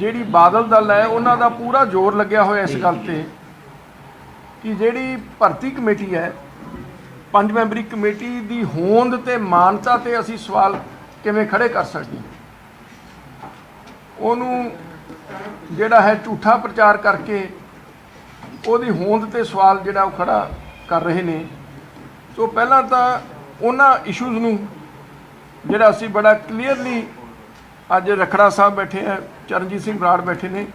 ਜਿਹੜੀ ਬਾਦਲ ਦਲ ਹੈ ਉਹਨਾਂ ਦਾ ਪੂਰਾ ਜ਼ੋਰ ਲੱਗਿਆ ਹੋਇਆ ਇਸ ਗੱਲ ਤੇ ਕਿ ਜਿਹੜੀ ਭਰਤੀ ਕਮੇਟੀ ਹੈ ਪੰਜ ਮੈਂਬਰੀ ਕਮੇਟੀ ਦੀ ਹੋਂਦ ਤੇ ਮਾਨਤਾ ਤੇ ਅਸੀਂ ਸਵਾਲ ਕਿਵੇਂ ਖੜੇ ਕਰ ਸਕਦੇ ਉਹਨੂੰ ਜਿਹੜਾ ਹੈ ਝੂਠਾ ਪ੍ਰਚਾਰ ਕਰਕੇ ਉਹਦੀ ਹੋਂਦ ਤੇ ਸਵਾਲ ਜਿਹੜਾ ਉਹ ਖੜਾ ਕਰ ਰਹੇ ਨੇ। ਸੋ ਪਹਿਲਾਂ ਤਾਂ ਉਹਨਾਂ ਇਸ਼ੂਜ਼ ਨੂੰ ਜਿਹੜਾ ਅਸੀਂ ਬੜਾ ਕਲੀਅਰਲੀ ਅੱਜ ਰਖੜਾ ਸਾਹਿਬ ਬੈਠੇ ਆ ਚਰਨਜੀਤ ਸਿੰਘ ਬਰਾੜ ਬੈਠੇ ਨੇ।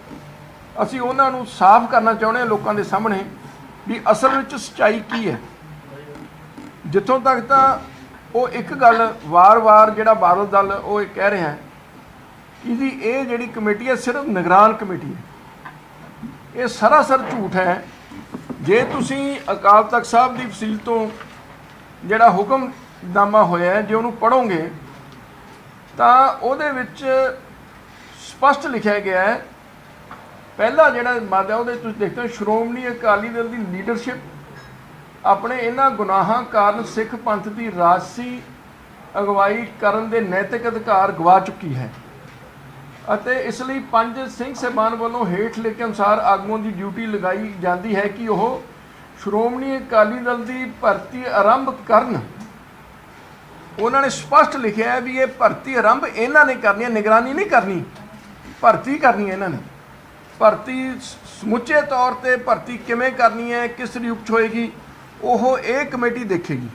ਅਸੀਂ ਉਹਨਾਂ ਨੂੰ ਸਾਫ਼ ਕਰਨਾ ਚਾਹੁੰਦੇ ਹਾਂ ਲੋਕਾਂ ਦੇ ਸਾਹਮਣੇ ਵੀ ਅਸਲ ਵਿੱਚ ਸਚਾਈ ਕੀ ਹੈ। ਜਿੱਥੋਂ ਤੱਕ ਤਾਂ ਉਹ ਇੱਕ ਗੱਲ ਵਾਰ-ਵਾਰ ਜਿਹੜਾ ਬਾਦਲ ਦਲ ਉਹ ਇਹ ਕਹਿ ਰਿਹਾ ਹੈ ਕਿ ਜੀ ਇਹ ਜਿਹੜੀ ਕਮੇਟੀ ਹੈ ਸਿਰਫ ਨਿਗਰਾਨ ਕਮੇਟੀ ਹੈ। ਇਹ ਸਰਾਸਰ ਝੂਠ ਹੈ। ਜੇ ਤੁਸੀਂ ਅਕਾਲ ਤਖਤ ਸਾਹਿਬ ਦੀ ਫਸੀਲ ਤੋਂ ਜਿਹੜਾ ਹੁਕਮਨਾਮਾ ਹੋਇਆ ਜੇ ਉਹਨੂੰ ਪੜੋਗੇ ਤਾਂ ਉਹਦੇ ਵਿੱਚ ਸਪਸ਼ਟ ਲਿਖਿਆ ਗਿਆ ਹੈ, ਪਹਿਲਾ ਜਿਹੜਾ ਮਾਦਾ ਉਹਦੇ ਤੁਸੀਂ ਦੇਖਦੇ ਹੋ, ਸ਼੍ਰੋਮਣੀ ਅਕਾਲੀ ਦਲ ਦੀ ਲੀਡਰਸ਼ਿਪ ਆਪਣੇ ਇਹਨਾਂ ਗੁਨਾਹਾਂ ਕਾਰਨ ਸਿੱਖ ਪੰਥ ਦੀ ਰਾਜਸੀ ਅਗਵਾਈ ਕਰਨ ਦੇ ਨੈਤਿਕ ਅਧਿਕਾਰ ਗਵਾ ਚੁੱਕੀ ਹੈ ਅਤੇ ਇਸ ਲਈ ਪੰਜ ਸਿੰਘ ਸਹਿਬਾਨ ਵੱਲੋਂ ਹੇਠ ਲਿਖੇ ਅਨੁਸਾਰ ਆਗੂਆਂ ਦੀ ਡਿਊਟੀ ਲਗਾਈ ਜਾਂਦੀ ਹੈ ਕਿ ਉਹ ਸ਼੍ਰੋਮਣੀ ਅਕਾਲੀ ਦਲ ਦੀ ਭਰਤੀ ਆਰੰਭ ਕਰਨ। ਉਹਨਾਂ ਨੇ ਸਪਸ਼ਟ ਲਿਖਿਆ ਹੈ ਵੀ ਇਹ ਭਰਤੀ ਆਰੰਭ ਇਹਨਾਂ ਨੇ ਕਰਨੀ ਹੈ, ਨਿਗਰਾਨੀ ਨਹੀਂ ਕਰਨੀ। ਭਰਤੀ ਕਰਨੀ ਹੈ ਇਹਨਾਂ ਨੇ। ਭਰਤੀ ਸਮੁੱਚੇ ਤੌਰ ਤੇ ਭਰਤੀ ਕਿਵੇਂ ਕਰਨੀ ਹੈ, ਕਿਸ ਰੂਪ ਚ ਹੋਏਗੀ, ਉਹ ਇਹ ਕਮੇਟੀ ਦੇਖੇਗੀ।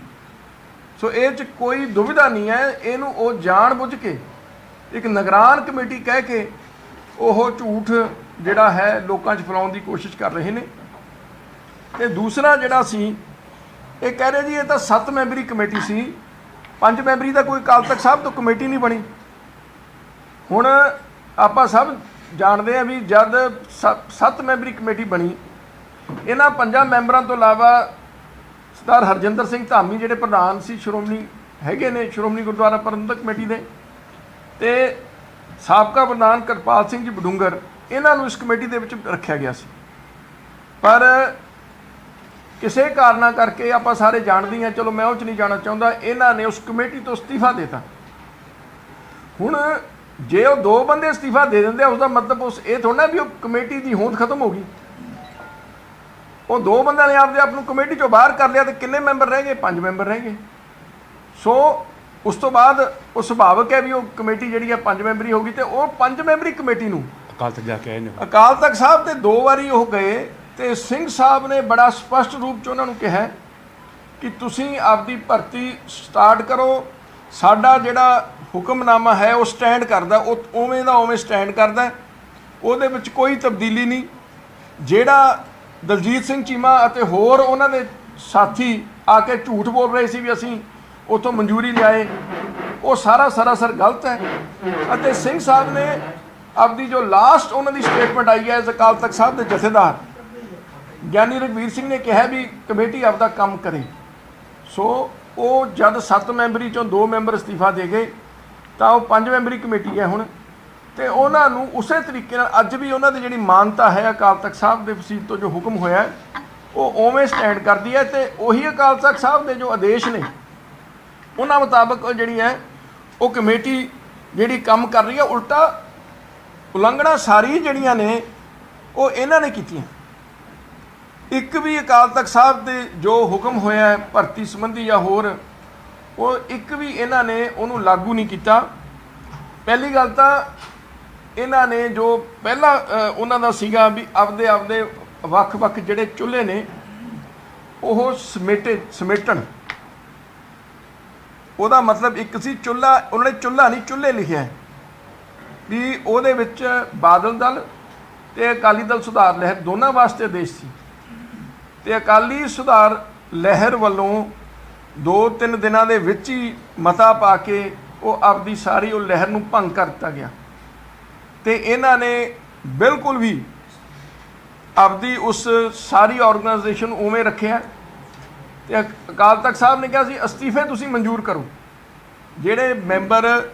ਸੋ ਇਹ ਚ ਕੋਈ ਦੁਵਿਧਾ ਨਹੀਂ ਹੈ, ਇਹਨੂੰ ਉਹ ਜਾਣ ਬੁੱਝ ਕੇ, ਇੱਕ ਨਿਗਰਾਨ ਕਮੇਟੀ ਕਹਿ ਕੇ, ਉਹ ਝੂਠ ਜਿਹੜਾ ਹੈ ਲੋਕਾਂ 'ਚ ਫੈਲਾਉਣ ਦੀ ਕੋਸ਼ਿਸ਼ ਕਰ ਰਹੇ ਨੇ। ਤੇ ਦੂਸਰਾ ਜਿਹੜਾ ਸੀ, ਇਹ ਕਹਿ ਰਹੇ ਜੀ, ਇਹ ਤਾਂ 7 ਮੈਂਬਰੀ ਕਮੇਟੀ ਸੀ। ਪੰਜ ਮੈਂਬਰੀ ਦਾ ਕੋਈ ਅਕਾਲ ਤਖਤ ਸਾਹਿਬ ਤੋਂ ਕਮੇਟੀ ਨਹੀਂ ਬਣੀ। ਹੁਣ ਆਪਾਂ ਸਭ ਜਾਣਦੇ ਆ ਵੀ ਜਦ 7 ਮੈਂਬਰੀ ਕਮੇਟੀ ਬਣੀ, ਇਹਨਾਂ ਪੰਜਾਂ ਮੈਂਬਰਾਂ ਤੋਂ ਇਲਾਵਾ ਸਰਦਾਰ ਹਰਜਿੰਦਰ ਸਿੰਘ ਧਾਮੀ ਜਿਹੜੇ ਪ੍ਰਧਾਨ ਸੀ, ਸ਼੍ਰੋਮਣੀ ਹੈਗੇ ਨੇ, ਸ਼੍ਰੋਮਣੀ ਗੁਰਦੁਆਰਾ ਪ੍ਰਬੰਧਕ ਕਮੇਟੀ ਦੇ ਤੇ ਸਾਬਕਾ ਪ੍ਰਧਾਨ ਕਰਪਾਲ ਸਿੰਘ ਜੀ ਬਡੂੰਗਰ, ਇਹਨਾਂ ਨੂੰ ਇਸ ਕਮੇਟੀ ਦੇ ਵਿੱਚ ਰੱਖਿਆ ਗਿਆ ਸੀ। ਪਰ ਕਿਸੇ ਕਾਰਨਾ ਕਰਕੇ ਆਪਾਂ ਸਾਰੇ ਜਾਣਦੇ ਹਾਂ ਚਲੋ ਮੈਂ ਉਹ ਚ ਨਹੀਂ ਜਾਣਾ ਚਾਹੁੰਦਾ, ਇਹਨਾਂ ਨੇ ਉਸ ਕਮੇਟੀ ਤੋਂ ਅਸਤੀਫਾ ਦਿੱਤਾ। ਹੁਣ ਜੇ ਉਹ ਦੋ ਬੰਦੇ ਅਸਤੀਫਾ ਦੇ ਦਿੰਦੇ ਆ ਉਸ ਦਾ ਮਤਲਬ ਉਸ ਇਹ ਥੋੜਾ ਵੀ ਉਹ ਕਮੇਟੀ ਦੀ ਹੋਂਦ ਖਤਮ ਹੋ ਗਈ। ਉਹ ਦੋ ਬੰਦਿਆਂ ਨੇ ਆਪਦੇ ਆਪ ਨੂੰ ਕਮੇਟੀ ਚੋਂ ਬਾਹਰ ਕਰ ਲਿਆ ਤੇ ਕਿੰਨੇ ਮੈਂਬਰ ਰਹਿ ਗਏ? ਪੰਜ ਮੈਂਬਰ ਰਹਿ ਗਏ। ਸੋ ਉਸ ਤੋਂ ਬਾਅਦ ਉਹ ਸੁਭਾਵਕ ਹੈ ਵੀ ਉਹ ਕਮੇਟੀ ਜਿਹੜੀ ਹੈ ਪੰਜ ਮੈਂਬਰੀ ਹੋਗੀ ਤੇ ਉਹ ਪੰਜ ਮੈਂਬਰੀ ਕਮੇਟੀ ਨੂੰ ਅਕਾਲ ਤਖਤ ਜਾ ਕੇ ਆਏ ਨੇ। ਅਕਾਲ ਤਖਤ ਸਾਹਿਬ ਤੇ ਦੋ ਵਾਰੀ ਉਹ ਗਏ ਤੇ ਸਿੰਘ ਸਾਹਿਬ ਨੇ ਬੜਾ ਸਪਸ਼ਟ ਰੂਪ ਚ ਉਹਨਾਂ ਨੂੰ ਕਿਹਾ ਕਿ ਤੁਸੀਂ ਆਪਦੀ ਭਰਤੀ ਸਟਾਰਟ ਕਰੋ। ਸਾਡਾ ਜਿਹੜਾ ਹੁਕਮਨਾਮਾ ਹੈ, ਉਹ ਸਟੈਂਡ ਕਰਦਾ, ਉਹ ਉਵੇਂ ਦਾ ਉਵੇਂ ਸਟੈਂਡ ਕਰਦਾ। ਉਹਦੇ ਵਿੱਚ ਕੋਈ ਤਬਦੀਲੀ ਨਹੀਂ। ਜਿਹੜਾ ਦਲਜੀਤ ਸਿੰਘ ਚੀਮਾ ਅਤੇ ਹੋਰ ਉਹਨਾਂ ਦੇ ਸਾਥੀ ਆ ਕੇ ਝੂਠ ਬੋਲ ਰਹੇ ਸੀ ਵੀ ਅਸੀਂ ਉਥੋਂ ਮਨਜ਼ੂਰੀ ਲਿਆਏ, ਉਹ ਸਾਰਾ ਸਰਾਸਰ ਗਲਤ ਹੈ। ਅਤੇ ਸਿੰਘ ਸਾਹਿਬ ਨੇ ਆਪਦੀ ਜੋ ਲਾਸਟ ਉਹਨਾਂ ਦੀ ਸਟੇਟਮੈਂਟ ਆਈ ਹੈ ਇਸ ਅਕਾਲ ਤਖਤ ਸਾਹਿਬ ਦੇ ਜਥੇਦਾਰ, ਗਿਆਨੀ ਰਘਵੀਰ ਸਿੰਘ ਨੇ ਕਿਹਾ ਵੀ ਕਮੇਟੀ ਆਪਦਾ ਕੰਮ ਕਰੇ। ਸੋ ਉਹ ਜਦ 7 ਮੈਂਬਰੀ ਚੋਂ 2 ਮੈਂਬਰ ਅਸਤੀਫਾ ਦੇ ਗਏ ਤਾਂ ਉਹ ਪੰਜ ਮੈਂਬਰੀ ਕਮੇਟੀ ਹੈ ਹੁਣ। ਤੇ ਉਹਨਾਂ ਨੂੰ ਉਸੇ ਤਰੀਕੇ ਨਾਲ ਅੱਜ ਵੀ ਉਹਨਾਂ ਦੀ ਜਿਹੜੀ ਮਾਨਤਾ ਹੈ ਅਕਾਲ ਤਖਤ ਸਾਹਿਬ ਦੇ ਵਸੀਤ ਤੋਂ ਜੋ ਹੁਕਮ ਹੋਇਆ ਉਹ ਉਵੇਂ ਸਟੈਂਡ ਕਰਦੀ ਹੈ ਤੇ ਉਹੀ ਅਕਾਲ ਤਖਤ ਸਾਹਿਬ ਦੇ ਜੋ ਆਦੇਸ਼ ਨੇ, ਉਹਨਾਂ ਮੁਤਾਬਕ ਜਿਹੜੀ ਹੈ, ਉਹ ਕਮੇਟੀ ਜਿਹੜੀ ਕੰਮ ਕਰ ਰਹੀ ਹੈ, ਉਲਟਾ ਉਲੰਘਣਾ ਸਾਰੀ ਜਿਹੜੀਆਂ ਨੇ, ਉਹ ਇਹਨਾਂ ਨੇ ਕੀਤੀਆਂ। ਇੱਕ ਵੀ ਅਕਾਲ ਤਖਤ ਸਾਹਿਬ ਦੇ ਜੋ ਹੁਕਮ ਹੋਇਆ ਭਰਤੀ ਸੰਬੰਧੀ ਜਾਂ ਹੋਰ ਉਹ ਇੱਕ ਵੀ ਇਹਨਾਂ ਨੇ ਉਹਨੂੰ ਲਾਗੂ ਨਹੀਂ ਕੀਤਾ। ਪਹਿਲੀ ਗੱਲ ਤਾਂ ਇਹਨਾਂ ਨੇ ਜੋ ਪਹਿਲਾ ਉਹਨਾਂ ਦਾ ਸੀਗਾ ਵੀ ਆਪਦੇ ਆਪਦੇ ਵੱਖ-ਵੱਖ ਜਿਹੜੇ ਚੁੱਲ੍ਹੇ ਨੇ, ਉਹ ਸਮੇਟੇ, ਸਮੇਟਣ। ਉਹਦਾ ਮਤਲਬ ਇੱਕ ਸੀ ਚੁੱਲ੍ਹਾ, ਉਹਨਾਂ ਨੇ ਚੁੱਲ੍ਹਾ ਨਹੀਂ, ਚੁੱਲ੍ਹੇ ਲਿਖਿਆ। ਵੀ ਉਹਦੇ ਵਿੱਚ ਬਾਦਲ ਦਲ ਤੇ ਅਕਾਲੀ ਦਲ ਸੁਧਾਰ ਲਹਿਰ, ਦੋਨਾਂ ਵਾਸਤੇ ਦੇਸ਼ ਸੀ। ਤੇ ਅਕਾਲੀ ਸੁਧਾਰ ਲਹਿਰ ਵੱਲੋਂ ਦੋ ਤਿੰਨ ਦਿਨਾਂ ਦੇ ਵਿੱਚ ਹੀ ਮਤਾ ਪਾ ਕੇ ਉਹ ਆਪਦੀ ਸਾਰੀ ਉਹ ਲਹਿਰ ਨੂੰ ਭੰਗ ਕਰ ਦਿੱਤਾ ਗਿਆ। ਤੇ ਇਹਨਾਂ ਨੇ ਬਿਲਕੁਲ ਵੀ ਆਪਦੀ ਉਸ ਸਾਰੀ ਆਰਗੇਨਾਈਜੇਸ਼ਨ ਉਵੇਂ ਰੱਖਿਆ। ਤੇ ਅਕ- ਅਕਾਲ ਤਖਤ ਸਾਹਿਬ ਨੇ ਕਿਹਾ ਸੀ ਅਸਤੀਫੇ ਤੁਸੀਂ ਮਨਜ਼ੂਰ ਕਰੋ। ਜਿਹੜੇ ਮੈਂਬਰ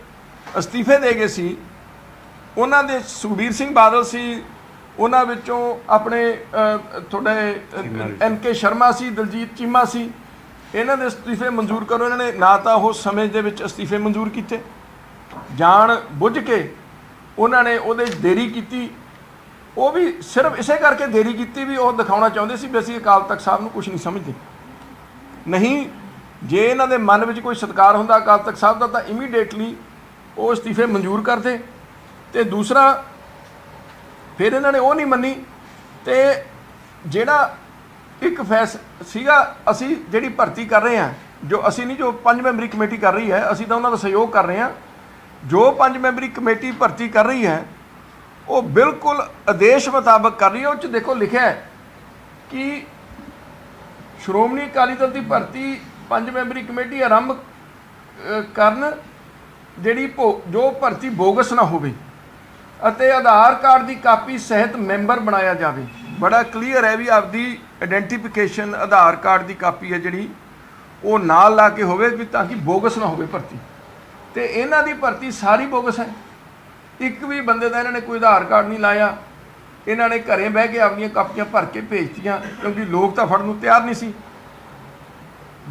ਅਸਤੀਫੇ ਦੇ ਗਏ ਸੀ ਉਹਨਾਂ ਦੇ ਸੁਖਬੀਰ ਸਿੰਘ ਬਾਦਲ ਸੀ ਉਹਨਾਂ ਵਿੱਚੋਂ ਆਪਣੇ ਤੁਹਾਡੇ ਐਨ ਕੇ ਸ਼ਰਮਾ ਸੀ ਦਲਜੀਤ ਚੀਮਾ ਸੀ ਇਹਨਾਂ ਦੇ ਅਸਤੀਫੇ ਮਨਜ਼ੂਰ ਕਰੋ। ਇਹਨਾਂ ਨੇ ਨਾ ਤਾਂ ਉਹ ਸਮੇਂ ਦੇ ਵਿੱਚ ਅਸਤੀਫੇ ਮਨਜ਼ੂਰ ਕੀਤੇ। ਜਾਣ ਬੁੱਝ ਕੇ ਉਹਨਾਂ ਨੇ ਉਹਦੇ ਦੇਰੀ ਕੀਤੀ। ਉਹ ਵੀ ਸਿਰਫ ਇਸੇ ਕਰਕੇ ਦੇਰੀ ਕੀਤੀ ਵੀ ਉਹ ਦਿਖਾਉਣਾ ਚਾਹੁੰਦੇ ਸੀ ਵੀ ਅਸੀਂ ਅਕਾਲ ਤਖਤ ਸਾਹਿਬ ਨੂੰ ਕੁਝ ਨਹੀਂ ਸਮਝਦੇ। ਨਹੀਂ, ਜੇ ਇਹਨਾਂ ਦੇ ਮਨ ਵਿੱਚ ਕੋਈ ਸਤਿਕਾਰ ਹੁੰਦਾ ਅਕਾਲ ਤਖਤ ਸਾਹਿਬ ਦਾ, ਤਾਂ ਇਮੀਡੀਏਟਲੀ ਉਹ ਅਸਤੀਫੇ ਮਨਜ਼ੂਰ ਕਰਦੇ। ਤੇ ਦੂਸਰਾ, ਫਿਰ ਇਹਨਾਂ ਨੇ ਉਹ ਨਹੀਂ ਮੰਨੀ। ਤੇ ਜਿਹੜਾ ਇੱਕ ਫੈਸ ਸੀਗਾ, ਅਸੀਂ ਜਿਹੜੀ ਭਰਤੀ ਕਰ ਰਹੇ ਹਾਂ, ਜੋ ਅਸੀਂ ਨਹੀਂ, ਜੋ ਪੰਜ ਮੈਂਬਰੀ ਕਮੇਟੀ ਕਰ ਰਹੀ ਹੈ, ਅਸੀਂ ਤਾਂ ਉਹਨਾਂ ਦਾ ਸਹਿਯੋਗ ਕਰ ਰਹੇ ਹਾਂ। ਜੋ ਪੰਜ ਮੈਂਬਰੀ ਕਮੇਟੀ ਭਰਤੀ ਕਰ ਰਹੀ ਹੈ, ਉਹ ਬਿਲਕੁਲ ਆਦੇਸ਼ ਮੁਤਾਬਕ ਕਰ ਰਹੀ ਹੈ। ਉਹ ਚ ਦੇਖੋ ਲਿਖਿਆ ਹੈ ਕਿ ਸ਼੍ਰੋਮਣੀ ਅਕਾਲੀ ਦਲ ਦੀ ਭਰਤੀ ਪੰਜ ਮੈਂਬਰੀ ਕਮੇਟੀ ਆਰੰਭ ਕਰਨ ਜਿਹੜੀ ਭੋ- ਜੋ ਭਰਤੀ ਬੋਗਸ ਨਾ ਹੋਵੇ ਅਤੇ ਆਧਾਰ ਕਾਰਡ ਦੀ ਕਾਪੀ ਸਹਿਤ ਮੈਂਬਰ ਬਣਾਇਆ ਜਾਵੇ। ਬੜਾ ਕਲੀਅਰ ਹੈ ਵੀ ਆਪਦੀ ਆਇਡੈਂਟੀਫਿਕੇਸ਼ਨ ਆਧਾਰ ਕਾਰਡ ਦੀ ਕਾਪੀ ਹੈ ਜਿਹੜੀ, ਉਹ ਨਾਲ ਲਾ ਕੇ ਹੋਵੇ ਵੀ ਤਾਂ ਕਿ ਬੋਗਸ ਨਾ ਹੋਵੇ ਭਰਤੀ। ਤੇ ਇਹਨਾਂ ਦੀ ਭਰਤੀ ਸਾਰੀ ਬੋਗਸ ਹੈ। ਇੱਕ ਵੀ ਬੰਦੇ ਦਾ ਇਹਨਾਂ ਨੇ ਕੋਈ ਆਧਾਰ ਕਾਰਡ ਨਹੀਂ ਲਾਇਆ, ਇਹਨਾਂ ਨੇ ਘਰੇ ਬਹਿ ਕੇ ਆਪਣੀਆਂ ਕਾਪੀਆਂ ਭਰ ਕੇ ਭੇਜਤੀਆਂ, ਕਿਉਂਕਿ ਲੋਕ ਤਾਂ ਫੜਨ ਨੂੰ ਤਿਆਰ ਨਹੀਂ ਸੀ।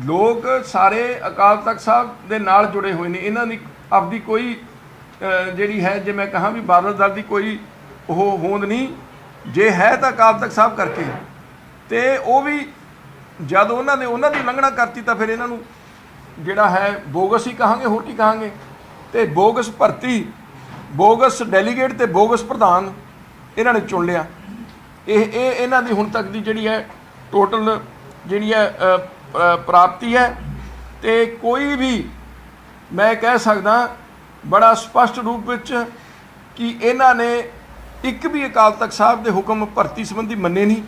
ਲੋਕ ਸਾਰੇ ਅਕਾਲ ਤਖਤ ਸਾਹਿਬ ਦੇ ਨਾਲ ਜੁੜੇ ਹੋਏ ਨੇ। ਇਹਨਾਂ ਦੀ ਆਪਦੀ ਕੋਈ ਜਿਹੜੀ ਹੈ, ਜੇ ਮੈਂ ਕਹਾਂ ਵੀ ਬਾਦਲ ਦਲ ਦੀ ਕੋਈ ਉਹ ਹੋਂਦ ਨਹੀਂ ਜੇ ਹੈ ਤਾਂ ਅਕਾਲ ਤਖਤ ਸਾਹਿਬ ਕਰਕੇ। ਤੇ ਉਹ ਵੀ ਜਦ ਉਹਨਾਂ ਨੇ ਉਹਨਾਂ ਦੀ ਉਲੰਘਣਾ ਕਰਤੀ ਤਾਂ ਫਿਰ ਇਹਨਾਂ ਨੂੰ ਜਿਹੜਾ ਹੈ ਬੋਗਸ ਹੀ ਕਹਾਂਗੇ, ਹੋਰ ਕੀ ਕਹਾਂਗੇ? ਤੇ ਬੋਗਸ ਭਰਤੀ, ਬੋਗਸ ਡੈਲੀਗੇਟ ਤੇ ਬੋਗਸ ਪ੍ਰਧਾਨ ਇਹਨਾਂ ਨੇ ਚੁਣ ਲਿਆ। ਇਹ ਇਹ ਇਹਨਾਂ ਦੀ ਹੁਣ ਤੱਕ ਦੀ ਜਿਹੜੀ ਹੈ ਟੋਟਲ ਜਿਹੜੀ ਹੈ ਪ੍ਰਾਪਤੀ ਹੈ। ਤੇ ਕੋਈ ਵੀ ਮੈਂ ਕਹਿ ਸਕਦਾ ਬੜਾ ਸਪਸ਼ਟ ਰੂਪ ਵਿੱਚ ਕਿ ਇਹਨਾਂ ਨੇ ਇੱਕ ਵੀ ਅਕਾਲ ਤਖਤ ਸਾਹਿਬ ਦੇ ਹੁਕਮ ਭਰਤੀ ਸੰਬੰਧੀ ਮੰਨੇ ਨਹੀਂ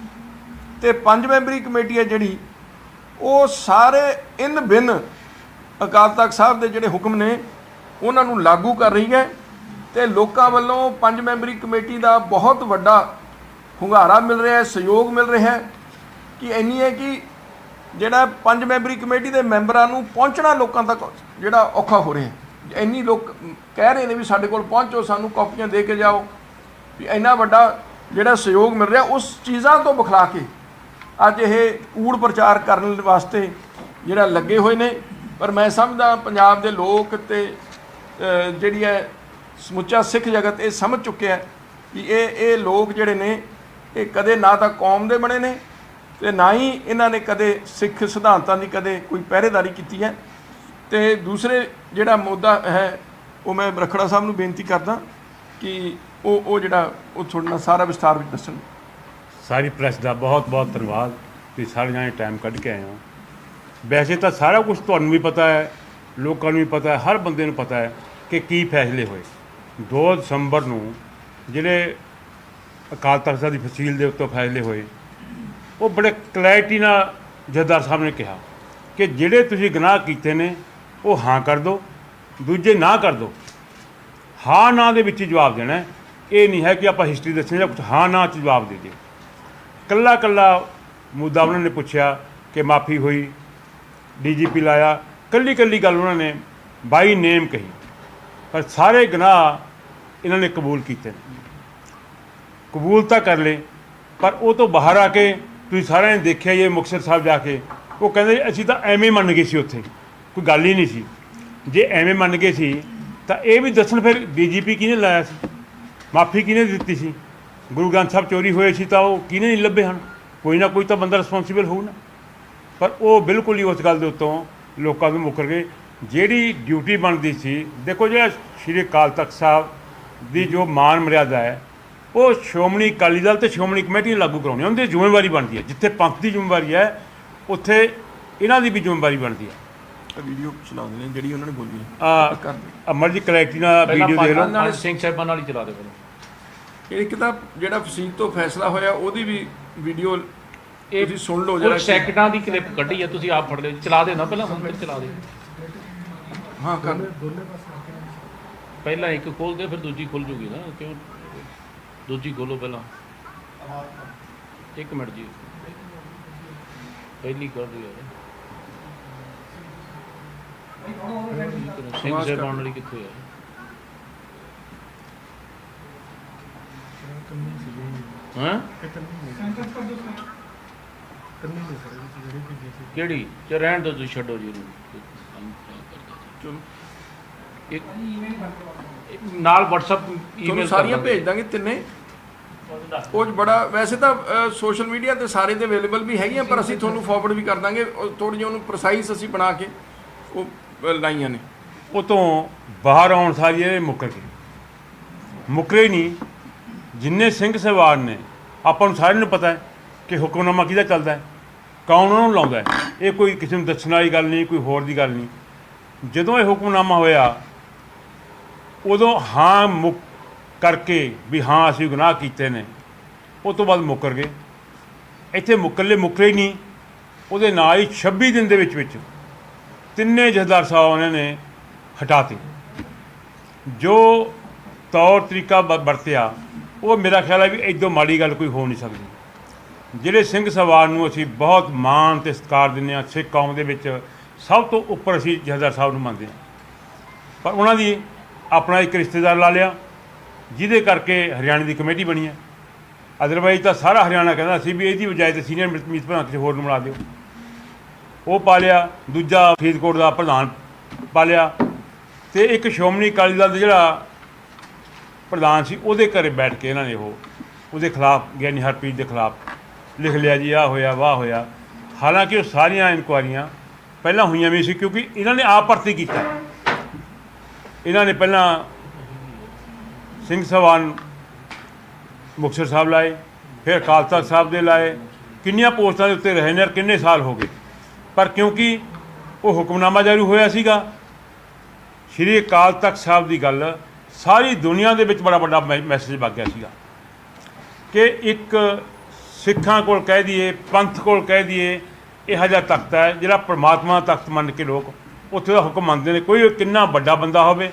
ਤੇ ਪੰਜ ਮੈਂਬਰੀ ਕਮੇਟੀ ਹੈ ਜਿਹੜੀ, ਉਹ ਸਾਰੇ ਇਨ ਬਿਨ ਅਕਾਲ ਤਖਤ ਸਾਹਿਬ ਦੇ ਜਿਹੜੇ ਹੁਕਮ ਨੇ, ਉਹਨਾਂ ਨੂੰ ਲਾਗੂ ਕਰ ਰਹੀ ਹੈ ਤੇ ਲੋਕਾਂ ਵੱਲੋਂ ਪੰਜ ਮੈਂਬਰੀ ਕਮੇਟੀ ਦਾ ਬਹੁਤ ਵੱਡਾ ਹੁੰਗਾਰਾ ਮਿਲ ਰਿਹਾ ਹੈ, ਸਹਿਯੋਗ ਮਿਲ ਰਿਹਾ ਹੈ ਕਿ ਇੰਨੀ ਹੈ ਕਿ ਜਿਹੜਾ ਪੰਜ ਮੈਂਬਰੀ ਕਮੇਟੀ ਦੇ ਮੈਂਬਰਾਂ ਨੂੰ ਪਹੁੰਚਣਾ ਲੋਕਾਂ ਤੱਕ ਜਿਹੜਾ ਔਖਾ ਹੋ ਰਿਹਾ ਹੈ। ਇੰਨੀ ਲੋਕ ਕਹਿ ਰਹੇ ਨੇ ਵੀ ਸਾਡੇ ਕੋਲ ਪਹੁੰਚੋ, ਸਾਨੂੰ ਕਾਪੀਆਂ ਦੇ ਕੇ ਜਾਓ। ਵੀ ਇੰਨਾ ਵੱਡਾ ਜਿਹੜਾ ਸਹਿਯੋਗ ਮਿਲ ਰਿਹਾ ਉਸ ਚੀਜ਼ਾਂ ਤੋਂ ਬਖਲਾ ਕੇ ਅੱਜ ਇਹ ਕੂੜ ਪ੍ਰਚਾਰ ਕਰਨ ਵਾਸਤੇ ਜਿਹੜਾ ਲੱਗੇ ਹੋਏ ਨੇ। ਪਰ ਮੈਂ ਸਮਝਦਾ ਪੰਜਾਬ ਦੇ ਲੋਕ ਤੇ ਜਿਹੜੀ ਹੈ ਸਮੁੱਚਾ ਸਿੱਖ ਜਗਤ ਇਹ ਸਮਝ ਚੁੱਕਿਆ ਹੈ ਕਿ ਇਹ ਇਹ ਲੋਕ ਜਿਹੜੇ ਨੇ, ਇਹ ਕਦੇ ਨਾ ਤਾਂ ਕੌਮ ਦੇ ਬਣੇ ਨੇ ਤੇ ਨਾ ਹੀ ਇਹਨਾਂ ਨੇ ਕਦੇ ਸਿੱਖ ਸਿਧਾਂਤਾਂ ਦੀ ਕਦੇ ਕੋਈ ਪਹਿਰੇਦਾਰੀ ਕੀਤੀ ਹੈ। ਤੇ ਦੂਸਰੇ ਜਿਹੜਾ ਮੁੱਦਾ ਹੈ, ਉਹ ਮੈਂ ਰਖੜਾ ਸਾਹਿਬ ਨੂੰ ਬੇਨਤੀ ਕਰਦਾ ਕਿ ਉਹ ਉਹ ਜਿਹੜਾ ਉਹ ਤੁਹਾਡੇ ਨਾਲ ਸਾਰਾ ਵਿਸਥਾਰ ਵਿੱਚ ਦੱਸਣ। ਸਾਰੀ ਪ੍ਰੈਸ ਦਾ ਬਹੁਤ ਬਹੁਤ ਧੰਨਵਾਦ ਤੁਸੀਂ ਸਾਰੇ ਜਾਣੇ ਟਾਈਮ ਕੱਢ ਕੇ ਆਏ ਹੋ। ਵੈਸੇ ਤਾਂ ਸਾਰਾ ਕੁਝ ਤੁਹਾਨੂੰ ਵੀ ਪਤਾ ਹੈ, ਲੋਕਾਂ ਨੂੰ ਵੀ ਪਤਾ ਹੈ, ਹਰ ਬੰਦੇ ਨੂੰ ਪਤਾ ਹੈ ਕਿ ਕੀ ਫੈਸਲੇ ਹੋਏ। 2 ਦਸੰਬਰ ਨੂੰ ਜਿਹੜੇ ਅਕਾਲ ਤਖਤ ਸਾਹਿਬ ਦੀ ਫਸੀਲ ਦੇ ਉੱਤੇ ਫੈਸਲੇ ਹੋਏ, ਉਹ ਬੜੇ ਕਲੈਰਿਟੀ ਨਾਲ ਜਥੇਦਾਰ ਸਾਹਿਬ ਨੇ ਕਿਹਾ ਕਿ ਜਿਹੜੇ ਤੁਸੀਂ ਗੁਨਾਹ ਕੀਤੇ ਨੇ, ਉਹ ਹਾਂ ਕਰ ਦਿਓ ਦੂਜੇ ਨਾ ਕਰ ਦਿਓ ਹਾਂ ਨਾ ਦੇ ਵਿੱਚ ਜਵਾਬ ਦੇਣਾ ਇਹ ਨਹੀਂ ਹੈ ਕਿ ਆਪਾਂ ਹਿਸਟਰੀ ਦੱਸਣੀ ਜਾਂ ਕੁਝ ਹਾਂ, ਨਾ ਚ ਜਵਾਬ ਦੇ ਦਿਓ। ਕੱਲਾ ਕੱਲਾ ਮੁੱਦਾ ਉਹਨਾਂ ਨੇ ਪੁੱਛਿਆ ਕਿ ਮਾਫੀ ਹੋਈ, ਡੀਜੀਪੀ ਲਾਇਆ। ਕੱਲੀ ਕੱਲੀ ਗੱਲ ਉਹਨਾਂ ਨੇ ਬਾਈ ਨੇਮ ਕਹੀ। ਪਰ ਸਾਰੇ ਗੁਨਾਹ ਇਹਨਾਂ ਨੇ ਕਬੂਲ ਕੀਤੇ ਨੇ। ਕਬੂਲ ਤਾਂ ਕਰ ਲਏ, ਪਰ ਉਹ ਤੋਂ ਬਾਹਰ ਆ ਕੇ ਤੁਸੀਂ ਸਾਰਿਆਂ ਨੇ ਦੇਖਿਆ ਇਹ ਮੁਕਤਸਰ ਸਾਹਿਬ ਜਾ ਕੇ। ਉਹ ਕਹਿੰਦੇ ਅਸੀਂ ਤਾਂ ਐਵੇਂ ਮੰਨ ਗਏ ਸੀ ਉੱਥੇ। ਕੋਈ ਗੱਲ ਹੀ ਨਹੀਂ ਸੀ। ਜੇ ਐਵੇਂ ਮੰਨ ਗਏ ਸੀ, ਤਾਂ ਇਹ ਵੀ ਦੱਸਣ ਫਿਰ ਡੀਜੀਪੀ ਕਿਹਨੇ ਲਾਇਆ ਸੀ? ਮਾਫੀ ਕਿਹਨੇ ਦਿੱਤੀ ਸੀ? ਗੁਰੂ ਗ੍ਰੰਥ ਸਾਹਿਬ ਚੋਰੀ ਹੋਏ ਸੀ ਤਾਂ ਉਹ ਕਿਹਨੇ ਨਹੀਂ ਲੱਭੇ ਹਨ? ਕੋਈ ਨਾ ਕੋਈ ਤਾਂ ਬੰਦਾ ਰਿਸਪੌਂਸੀਬਲ ਹੋਊ ਨਾ। ਪਰ ਉਹ ਬਿਲਕੁਲ ਹੀ ਉਸ ਗੱਲ ਦੇ ਉੱਤੋਂ ਲੋਕਾਂ ਨੂੰ ਮੁੱਕਰ ਗਏ। ਜਿਹੜੀ ਡਿਊਟੀ ਬਣਦੀ ਸੀ, ਦੇਖੋ ਜਿਹੜਾ ਸ਼੍ਰੀ ਅਕਾਲ ਤਖਤ ਸਾਹਿਬ ਦੀ ਜੋ ਮਾਨ ਮਰਿਆਦਾ ਹੈ, ਉਹ ਸ਼੍ਰੋਮਣੀ ਅਕਾਲੀ ਦਲ ਤੇ ਸ਼੍ਰੋਮਣੀ ਕਮੇਟੀ ਨੇ ਲਾਗੂ ਕਰਾਉਣੀ ਹੈ। ਉਹਦੀ ਜ਼ਿੰਮੇਵਾਰੀ ਬਣਦੀ ਹੈ। ਜਿੱਥੇ ਪੰਥ ਦੀ ਜ਼ਿੰਮੇਵਾਰੀ ਹੈ, ਉੱਥੇ ਇਹਨਾਂ ਦੀ ਵੀ ਜ਼ਿੰਮੇਵਾਰੀ ਬਣਦੀ ਹੈ। ਵੀਡੀਓ ਚਲਾ ਦਿੰਦੇ ਜਿਹੜੀ ਉਹਨਾਂ ਨੇ ਬੋਲੀ। ਹੈ ਆ। ਅਮਰ ਜੀ ਕਲੈਕਟੀ ਨਾਲ ਪਹਿਲਾਂ ਵੀਡੀਓ ਦੇਖ ਲਓ। ਪੰਜ ਸਿੰਘ ਸਾਹਿਬਾਂ ਨਾਲ ਹੀ ਚਲਾ ਦੇ ਪਹਿਲਾਂ। ਇੱਕ ਤਾਂ ਜਿਹੜਾ ਫਸੀਲ ਤੋਂ ਫੈਸਲਾ ਹੋਇਆ ਉਹਦੀ ਵੀ ਵੀਡੀਓ ਇਹ ਤੁਸੀਂ ਸੁਣ ਲਓ ਜਰਾ ਜਰਾ ਸੈਕਿੰਡਾਂ ਦੀ ਕਲਿੱਪ ਕੱਢੀ ਆ ਤੁਸੀਂ ਆਪ ਫੜ ਲਿਓ। ਚਲਾ ਦੇ ਨਾ ਪਹਿਲਾਂ ਹੁਣ ਫਿਰ ਚਲਾ ਦੇ। ਹਾਂ ਕਰ। ਪਹਿਲਾਂ ਇੱਕ ਖੋਲ ਦੇ ਫਿਰ ਦੂਜੀ ਖੁੱਲ ਜੂਗੀ ਨਾ ਕਿਉਂ? ਦੂਜੀ ਖੋਲੋ ਪਹਿਲਾਂ। ਇੱਕ ਮਿੰਟ ਜੀ। ਪਹਿਲੀ ਕਰ ਦਿਓ ਯਾਰ। ਵਾਲੀ ਕਿੱਥੇ ਹਾਂ? ਕਿਹੜੀ? ਚ ਰਹਿਣ ਦੋ ਤੁਸੀਂ ਛੱਡੋ ਜੀ ਇਹਨੂੰ ਇੱਕ ਨਾਲ WhatsApp ਤੁਹਾਨੂੰ ਈਮੇਲ ਸਾਰੀਆਂ ਭੇਜ ਦਾਂਗੇ ਤਿੰਨੇ। ਉਹ ਬੜਾ ਵੈਸੇ ਤਾਂ ਸੋਸ਼ਲ ਮੀਡੀਆ ਤੇ ਸਾਰੇ ਤੇ ਅਵੇਲੇਬਲ ਵੀ ਹੈਗੀਆਂ ਪਰ ਅਸੀਂ ਤੁਹਾਨੂੰ ਫਾਰਵਰਡ ਵੀ ਕਰ ਦਾਂਗੇ। ਥੋੜੀ ਜਿਹੀ ਉਹਨੂੰ ਪ੍ਰਸਾਈਜ਼ ਅਸੀਂ ਬਣਾ ਕੇ ਉਹ ਲਾਈਆਂ ਨੇ। ਉਹ ਤੋਂ ਬਾਹਰ ਆਉਣ ਸਾਰੀ ਇਹ ਮੁੱਕਰ ਗਏ ਮੁੱਕਰੇ ਹੀ ਨਹੀਂ। ਜਿੰਨੇ ਸਿੰਘ ਸਵਾਰ ਨੇ, ਆਪਾਂ ਨੂੰ ਸਾਰਿਆਂ ਨੂੰ ਪਤਾ ਹੈ ਕਿ ਹੁਕਮਨਾਮਾ ਕਿਹਦਾ ਚੱਲਦਾ ਹੈ, ਕੌਣ ਉਹਨੂੰ ਲਾਉਂਦਾ ਹੈ। ਇਹ ਕੋਈ ਕਿਸੇ ਨੂੰ ਦੱਸਣ ਵਾਲੀ ਗੱਲ ਨਹੀਂ, ਕੋਈ ਹੋਰ ਦੀ ਗੱਲ ਨਹੀਂ। ਜਦੋਂ ਇਹ ਹੁਕਮਨਾਮਾ ਹੋਇਆ, ਉਦੋਂ ਹਾਂ ਮੁੱਕ ਕਰਕੇ ਵੀ ਹਾਂ ਅਸੀਂ ਗੁਨਾਹ ਕੀਤੇ ਨੇ, ਉਹ ਤੋਂ ਬਾਅਦ ਮੁੱਕਰ ਗਏ। ਇੱਥੇ ਮੁੱਕਰਲੇ ਮੁੱਕਰੇ ਹੀ ਨਹੀਂ। ਉਹਦੇ ਨਾਲ ਹੀ 26 ਦਿਨ ਦੇ ਵਿੱਚ ਵਿੱਚ ਤਿੰਨੇ ਜਥੇਦਾਰ ਸਾਹਿਬ ਉਹਨਾਂ ਨੇ ਹਟਾਤੇ। ਜੋ ਤੌਰ ਤਰੀਕਾ ਬ- ਵਰਤਿਆ, ਉਹ ਮੇਰਾ ਖਿਆਲ ਹੈ ਵੀ ਇਦੋਂ ਮਾੜੀ ਗੱਲ ਕੋਈ ਹੋ ਨਹੀਂ ਸਕਦੀ। ਜਿਹੜੇ ਸਿੰਘ ਸਵਾਰ ਨੂੰ ਅਸੀਂ ਬਹੁਤ ਮਾਣ ਤੇ ਸਤਿਕਾਰ ਦਿੰਦੇ ਹਾਂ, ਸਿੱਖ ਕੌਮ ਦੇ ਵਿੱਚ ਸਭ ਤੋਂ ਉੱਪਰ ਅਸੀਂ ਜਥੇਦਾਰ ਸਾਹਿਬ ਨੂੰ ਮੰਨਦੇ ਹਾਂ। ਪਰ ਉਹਨਾਂ ਦੀ ਆਪਣਾ ਇੱਕ ਰਿਸ਼ਤੇਦਾਰ ਲਾ ਲਿਆ, ਜਿਹਦੇ ਕਰਕੇ ਹਰਿਆਣੇ ਦੀ ਕਮੇਟੀ ਬਣੀ ਹੈ। ਅਦਰਵਾਈਜ਼ ਤਾਂ ਸਾਰਾ ਹਰਿਆਣਾ ਕਹਿੰਦਾ ਸੀ ਵੀ ਇਹਦੀ ਬਜਾਏ ਤੇ ਸੀਨੀਅਰ ਮੀਤ ਭਰਾ ਕਿਸੇ ਹੋਰ ਨੂੰ ਬਣਾ ਦਿਓ। ਉਹ ਪਾ ਲਿਆ ਦੂਜਾ ਫਰੀਦਕੋਟ ਦਾ ਪ੍ਰਧਾਨ ਪਾ ਲਿਆ ਤੇ ਇੱਕ ਸ਼੍ਰੋਮਣੀ ਅਕਾਲੀ ਦਲ ਦਾ ਜਿਹੜਾ ਪ੍ਰਧਾਨ ਸੀ, ਉਹਦੇ ਘਰੇ ਬੈਠ ਕੇ ਇਹਨਾਂ ਨੇ ਉਹ, ਉਹਦੇ ਖਿਲਾਫ ਗਿਆਨੀ ਹਰਪ੍ਰੀਤ ਦੇ ਖਿਲਾਫ ਲਿਖ ਲਿਆ ਜੀ ਆ ਹੋਇਆ, ਵਾਹ ਹੋਇਆ। ਹਾਲਾਂਕਿ ਉਹ ਸਾਰੀਆਂ ਇਨਕੁਆਰੀਆਂ ਪਹਿਲਾਂ ਹੋਈਆਂ ਵੀ ਸੀ, ਕਿਉਂਕਿ ਇਹਨਾਂ ਨੇ ਆਪ ਭਰਤੀ ਕੀਤਾ। ਇਹਨਾਂ ਨੇ ਪਹਿਲਾਂ ਸਿੰਘ ਸਵਾਨ ਮੁਕਤਸਰ ਸਾਹਿਬ ਲਾਏ, ਫਿਰ ਅਕਾਲ ਤਖਤ ਸਾਹਿਬ ਦੇ ਲਾਏ। ਕਿੰਨੀਆਂ ਪੋਸਟਾਂ ਦੇ ਉੱਤੇ ਰਹੇ ਨੇ ਕਿੰਨੇ ਸਾਲ ਹੋ ਗਏ? ਪਰ ਕਿਉਂਕਿ ਉਹ ਹੁਕਮਨਾਮਾ ਜਾਰੀ ਹੋਇਆ ਸੀਗਾ। ਸ਼੍ਰੀ ਅਕਾਲ ਤਖਤ ਸਾਹਿਬ ਦੀ ਗੱਲ ਸਾਰੀ ਦੁਨੀਆ ਦੇ ਵਿੱਚ ਬੜਾ ਵੱਡਾ ਮੈ- ਮੈਸੇਜ ਵਗ ਗਿਆ ਸੀਗਾ। ਕਿ ਇੱਕ ਸਿੱਖਾਂ ਕੋਲ ਕਹਿ ਦਈਏ, ਪੰਥ ਕੋਲ ਕਹਿ ਦਈਏ, ਇਹੋ ਜਿਹਾ ਤਖਤ ਹੈ ਜਿਹੜਾ ਪ੍ਰਮਾਤਮਾ ਤਖਤ ਮੰਨ ਕੇ ਲੋਕ ਉੱਥੇ ਦਾ ਹੁਕਮ ਮੰਨਦੇ ਨੇ। ਕੋਈ ਕਿੰਨਾ ਵੱਡਾ ਬੰਦਾ ਹੋਵੇ,